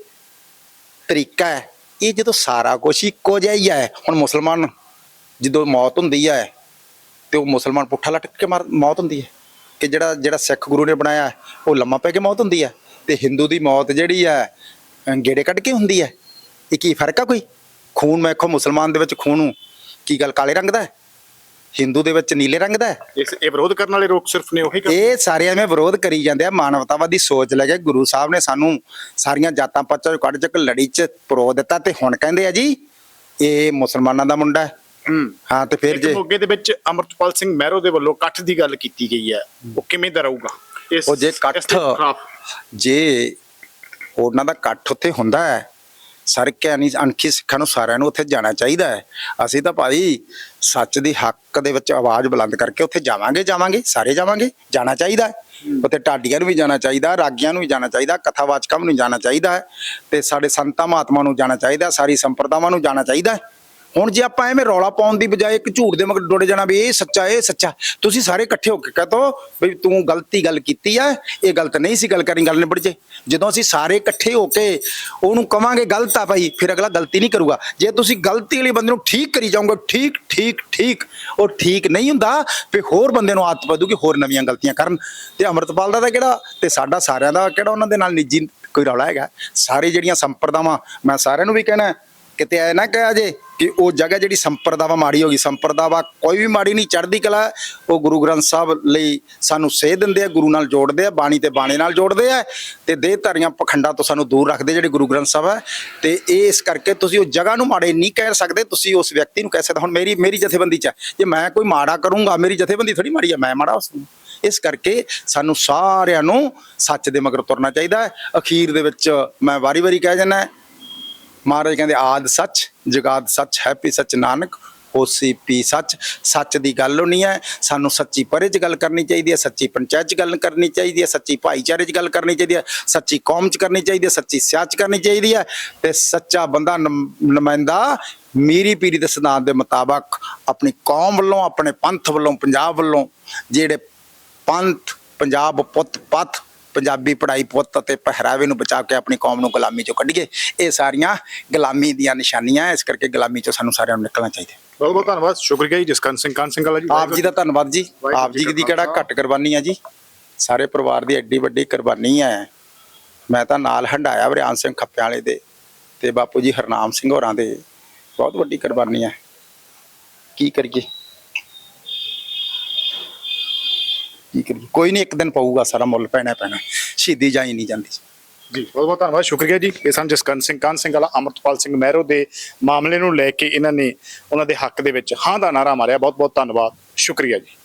ਤਰੀਕਾ ਹੈ, ਇਹ ਜਦੋਂ ਸਾਰਾ ਕੁਝ ਇੱਕੋ ਜਿਹਾ ਹੀ ਹੈ ਹੁਣ ਮੁਸਲਮਾਨ ਜਦੋਂ ਮੌਤ ਹੁੰਦੀ ਹੈ ਤੇ ਉਹ ਮੁਸਲਮਾਨ ਪੁੱਠਾ ਲਟਕ ਕੇ ਮਰ, ਮੌਤ ਹੁੰਦੀ ਹੈ ਕਿ ਜਿਹੜਾ ਜਿਹੜਾ ਸਿੱਖ ਗੁਰੂ ਨੇ ਬਣਾਇਆ, ਉਹ ਲੰਮਾ ਪੈ ਕੇ ਮੌਤ ਹੁੰਦੀ ਹੈ ਤੇ ਹਿੰਦੂ ਦੀ ਮੌਤ ਜਿਹੜੀ ਹੈ ਗੇੜੇ ਕੱਢ ਕੇ ਹੁੰਦੀ ਹੈ ਇਹ ਕੀ ਫ਼ਰਕ ਆ ਕੋਈ? ਖੂਨ ਵੇਖੋ ਮੁਸਲਮਾਨ ਦੇ ਵਿੱਚ ਖੂਨ ਨੂੰ ਕੀ ਗੱਲ ਕਾਲੇ ਰੰਗ ਦਾ ਹੈ? ਹਿੰਦੂ ਦੇ ਵਿੱਚ ਨੀਲੇ ਰੰਗ ਦਾ ਇਸ ਇਹ ਵਿਰੋਧ ਕਰਨ ਵਾਲੇ ਲੋਕ ਸਿਰਫ ਨੇ ਉਹੀ ਇਹ ਸਾਰੇ ਐਵੇਂ ਵਿਰੋਧ ਕਰੀ ਜਾਂਦੇ ਆ ਮਾਨਵਤਾਵਾਦੀ ਸੋਚ ਲੈ ਕੇ ਗੁਰੂ ਸਾਹਿਬ ਨੇ ਸਾਨੂੰ ਸਾਰੀਆਂ ਜਾਤਾਂ ਪਾਤਾਂ ਚੋਂ ਕੱਢ ਚੱਕ ਲੜੀ 'ਚ ਪਰੋ ਦਿੱਤਾ ਤੇ ਹੁਣ ਕਹਿੰਦੇ ਆ ਜੀ ਇਹ ਮੁਸਲਮਾਨਾਂ ਦਾ ਮੁੰਡਾ ਹੈ। ਹੂੰ। ਤੇ ਫਿਰ ਜੇ ਮੋਗੇ ਦੇ ਵਿੱਚ ਅਮਰਤਪਾਲ ਸਿੰਘ ਮਹਿਰੋ ਦੇ ਵੱਲੋਂ ਇਕੱਠ ਦੀ ਗੱਲ ਕੀਤੀ ਗਈ ਹੈ। ਉਹ ਕਿਵੇਂ ਦਾ ਰਹੂਗਾ? ਉਹ ਜੇ ਇਕੱਠ- ਖਿਲਾਫ਼। ਜੇ ਉਹਨਾਂ ਦਾ ਇਕੱਠ ਉੱਥੇ ਹੁੰਦਾ ਹੈ ਸਾਰੇ ਗਿਆਨੀ ਅਣਖੀ ਸਿੱਖਾਂ ਨੂੰ ਸਾਰਿਆਂ ਨੂੰ ਉੱਥੇ ਜਾਣਾ ਚਾਹੀਦਾ ਹੈ। ਅਸੀਂ ਤਾਂ ਭਾਈ ਸੱਚ ਦੀ ਹੱਕ ਦੇ ਵਿੱਚ ਆਵਾਜ਼ ਬੁਲੰਦ ਕਰਕੇ ਉੱਥੇ ਜਾਵਾਂਗੇ ਜਾਵਾਂਗੇ ਸਾਰੇ ਜਾਵਾਂਗੇ ਜਾਣਾ ਚਾਹੀਦਾ ਹੈ। ਉੱਥੇ ਢਾਡੀਆਂ ਨੂੰ ਵੀ ਜਾਣਾ ਚਾਹੀਦਾ ਰਾਗੀਆਂ ਨੂੰ ਵੀ ਜਾਣਾ ਚਾਹੀਦਾ ਕਥਾਵਾਚਕਾਂ ਨੂੰ ਜਾਣਾ ਚਾਹੀਦਾ ਹੈ। ਤੇ ਸਾਡੇ ਸੰਤਾਂ ਮਹਾਤਮਾ ਨੂੰ ਜਾਣਾ ਚਾਹੀਦਾ ਸਾਰੀ ਸੰਪਰਦਾਵਾਂ ਨੂੰ ਜਾਣਾ ਚਾਹੀਦਾ ਹੈ। ਹੁਣ ਜੇ ਆਪਾਂ ਐਵੇਂ ਰੌਲਾ ਪਾਉਣ ਦੀ ਬਜਾਏ ਇੱਕ ਝੂਠ ਦੇ ਮਗਰ ਡੋੜੇ ਜਾਣਾ ਵੀ ਇਹ ਸੱਚਾ ਇਹ ਸੱਚਾ, ਤੁਸੀਂ ਸਾਰੇ ਇਕੱਠੇ ਹੋ ਕੇ ਕਹਤੋ ਵੀ ਤੂੰ ਗਲਤੀ ਗੱਲ ਕੀਤੀ ਆ, ਇਹ ਗਲਤ ਨਹੀਂ ਸੀ ਗੱਲ ਕਰਨੀ ਗੱਲ ਨਿਬੜ ਜੇ। ਜਦੋਂ ਅਸੀਂ ਸਾਰੇ ਇਕੱਠੇ ਹੋ ਕੇ ਉਹਨੂੰ ਕਵਾਂਗੇ ਗਲਤ ਆ ਭਾਈ, ਫਿਰ ਅਗਲਾ ਗਲਤੀ ਨਹੀਂ ਕਰੂਗਾ। ਜੇ ਤੁਸੀਂ ਗਲਤੀ ਵਾਲੇ ਬੰਦੇ ਨੂੰ ਠੀਕ ਕਰੀ ਜਾਓਗੇ, ਠੀਕ ਠੀਕ ਠੀਕ, ਉਹ ਠੀਕ ਨਹੀਂ ਹੁੰਦਾ, ਫਿਰ ਹੋਰ ਬੰਦੇ ਨੂੰ ਆਦਤ ਪਦੂਗੀ ਹੋਰ ਨਵੀਆਂ ਗਲਤੀਆਂ ਕਰਨ। ਤੇ ਅੰਮ੍ਰਿਤਪਾਲ ਦਾ ਤਾਂ ਕਿਹੜਾ ਤੇ ਸਾਡਾ ਸਾਰਿਆਂ ਦਾ ਕਿਹੜਾ ਉਹਨਾਂ ਦੇ ਨਾਲ ਨਿੱਜੀ ਕੋਈ ਰੌਲਾ ਹੈਗਾ। ਸਾਰੇ ਜਿਹੜੀਆਂ ਸੰਪਰਦਾਵਾਂ, ਮੈਂ ਸਾਰਿਆਂ ਨੂੰ ਵੀ ਕਹਿਣਾ ਕਿਤੇ ਐ ਨਾ ਕਿਹਾ ਜੇ ਕਿ ਉਹ ਜਗ੍ਹਾ ਜਿਹੜੀ ਸੰਪਰਦਾਵਾ ਮਾੜੀ ਹੋ ਗਈ, ਸੰਪਰਦਾਵਾ ਕੋਈ ਵੀ ਮਾੜੀ ਨਹੀਂ, ਚੜ੍ਹਦੀ ਕਲਾ ਉਹ ਗੁਰੂ ਗ੍ਰੰਥ ਸਾਹਿਬ ਲਈ ਸਾਨੂੰ ਸੇਧ ਦਿੰਦੇ ਆ, ਗੁਰੂ ਨਾਲ ਜੋੜਦੇ ਆ, ਬਾਣੀ ਤੇ ਬਾਣੇ ਨਾਲ ਜੋੜਦੇ ਆ ਤੇ ਦੇਹਧਾਰੀਆਂ ਪਖੰਡਾਂ ਤੋਂ ਸਾਨੂੰ ਦੂਰ ਰੱਖਦੇ ਜਿਹੜੇ ਗੁਰੂ ਗ੍ਰੰਥ ਸਾਹਿਬ ਹੈ ਤੇ ਇਹ ਇਸ ਕਰਕੇ ਤੁਸੀਂ ਉਹ ਜਗ੍ਹਾ ਨੂੰ ਮਾੜੇ ਨਹੀਂ ਕਹਿ ਸਕਦੇ, ਤੁਸੀਂ ਉਸ ਵਿਅਕਤੀ ਨੂੰ ਕਹਿ ਸਕਦੇ ਹੁਣ ਮੇਰੀ ਮੇਰੀ ਜਥੇਬੰਦੀ ਚ ਹੈ। ਜੇ ਮੈਂ ਕੋਈ ਮਾੜਾ ਕਰੂੰਗਾ, ਮੇਰੀ ਜਥੇਬੰਦੀ ਥੋੜੀ ਮਾੜੀ ਹੈ ਮੈਂ ਮਾੜਾ ਉਸ ਨੂੰ। ਇਸ ਕਰਕੇ ਸਾਨੂੰ ਸਾਰਿਆਂ ਨੂੰ ਸੱਚ ਦੇ ਮਗਰ ਤੁਰਨਾ ਚਾਹੀਦਾ ਹੈ ਅਖੀਰ ਦੇ ਵਿੱਚ ਮੈਂ ਵਾਰੀ-ਵਾਰੀ ਕਹਿ ਜਾਂਦਾ ਮਹਾਰਾਜ ਕਹਿੰਦੇ, ਆਦ ਸੱਚ, ਜਗਾਦ ਸੱਚ, ਹੈਪੀ ਸੱਚ ਨਾਨਕ, ਹੋਸੀ ਪੀ ਸੱਚ। ਸੱਚ ਦੀ ਗੱਲ ਹੋਣੀ ਹੈ, ਸਾਨੂੰ ਸੱਚੀ ਪਰੇ 'ਚ ਗੱਲ ਕਰਨੀ ਚਾਹੀਦੀ ਹੈ, ਸੱਚੀ ਪੰਚਾਇਤ 'ਚ ਗੱਲ ਕਰਨੀ ਚਾਹੀਦੀ ਹੈ, ਸੱਚੀ ਭਾਈਚਾਰੇ 'ਚ ਗੱਲ ਕਰਨੀ ਚਾਹੀਦੀ ਹੈ, ਸੱਚੀ ਕੌਮ 'ਚ ਕਰਨੀ ਚਾਹੀਦੀ ਹੈ, ਸੱਚੀ ਸਿਆਸਤ 'ਚ ਕਰਨੀ ਚਾਹੀਦੀ ਹੈ ਤੇ ਸੱਚਾ ਬੰਦਾ ਨੁਮਾਇੰਦਾ ਮੀਰੀ ਪੀਰੀ ਦੇ ਸਿਧਾਂਤ ਦੇ ਮੁਤਾਬਕ ਆਪਣੀ ਕੌਮ ਵੱਲੋਂ, ਆਪਣੇ ਪੰਥ ਵੱਲੋਂ, ਪੰਜਾਬ ਵੱਲੋਂ ਜਿਹੜੇ ਪੰਥ, ਪੰਜਾਬ ਪੁੱਤ ਪੱਥ ਪੰਜਾਬੀ ਪੜਾਈ ਪੁੱਤ ਅਤੇ ਪਹਿਰਾਵੇ ਨੂੰ ਬਚਾ ਕੇ ਆਪਣੀ ਕੌਮ ਨੂੰ ਗੁਲਾਮੀ ਚੋਂ ਕੱਢੀਏ। ਇਹ ਸਾਰੀਆਂ ਗੁਲਾਮੀ ਦੀਆਂ ਨਿਸ਼ਾਨੀਆਂ ਇਸ ਕਰਕੇ ਗੁਲਾਮੀ ਚੋਂ ਸਾਨੂੰ ਸਾਰਿਆਂ ਨੂੰ ਨਿਕਲਣਾ ਚਾਹੀਦਾ। ਬਹੁਤ ਬਹੁਤ ਧੰਨਵਾਦ। ਸ਼ੁਕਰੀਆ ਜੀ ਜਸਕਰਨ ਸਿੰਘ ਕਾਨ ਸਿੰਘ ਵਾਲਾ ਜੀ। ਆਪ ਜੀ ਦਾ ਧੰਨਵਾਦ ਜੀ। ਆਪ ਜੀ ਦੀ ਕਿਹੜਾ। ਘੱਟ ਕੁਰਬਾਨੀ ਹੈ ਜੀ। ਸਾਰੇ ਪਰਿਵਾਰ ਦੀ ਐਡੀ ਵੱਡੀ ਕੁਰਬਾਨੀ ਹੈ ਮੈਂ ਤਾਂ ਨਾਲ ਹੰਡਾਇਆ ਵਰਿਆਨ ਸਿੰਘ ਖੱਪਿਆਂ ਵਾਲੇ ਦੇ ਤੇ ਬਾਪੂ ਜੀ ਹਰਨਾਮ ਸਿੰਘ ਹੋਰਾਂ ਦੇ। ਬਹੁਤ ਵੱਡੀ ਕੁਰਬਾਨੀ ਹੈ ਕੀ ਕਰੀਏ? ਕੀ ਕਰੀਏ? ਕੋਈ ਨਹੀਂ, ਇੱਕ ਦਿਨ ਪਊਗਾ ਸਾਰਾ ਮੁੱਲ, ਪੈਣਾ ਪੈਣਾ। ਸ਼ਹੀਦੀ ਜਾਈ ਨਹੀਂ ਜਾਂਦੀ। ਜੀ, ਬਹੁਤ ਬਹੁਤ ਧੰਨਵਾਦ, ਸ਼ੁਕਰੀਆ ਜੀ। ਇਹ ਸਨ ਜਸਕਰਨ ਸਿੰਘ ਕਾਨ ਸਿੰਘ ਵਾਲਾ, ਅਮਰਤਪਾਲ ਸਿੰਘ ਮਹਿਰੋ ਦੇ ਮਾਮਲੇ ਨੂੰ ਲੈ ਕੇ ਇਹਨਾਂ ਨੇ ਉਹਨਾਂ ਦੇ ਹੱਕ ਦੇ ਵਿੱਚ ਹਾਂ ਦਾ ਨਾਰਾ ਮਾਰਿਆ। ਬਹੁਤ ਬਹੁਤ ਧੰਨਵਾਦ, ਸ਼ੁਕਰੀਆ ਜੀ।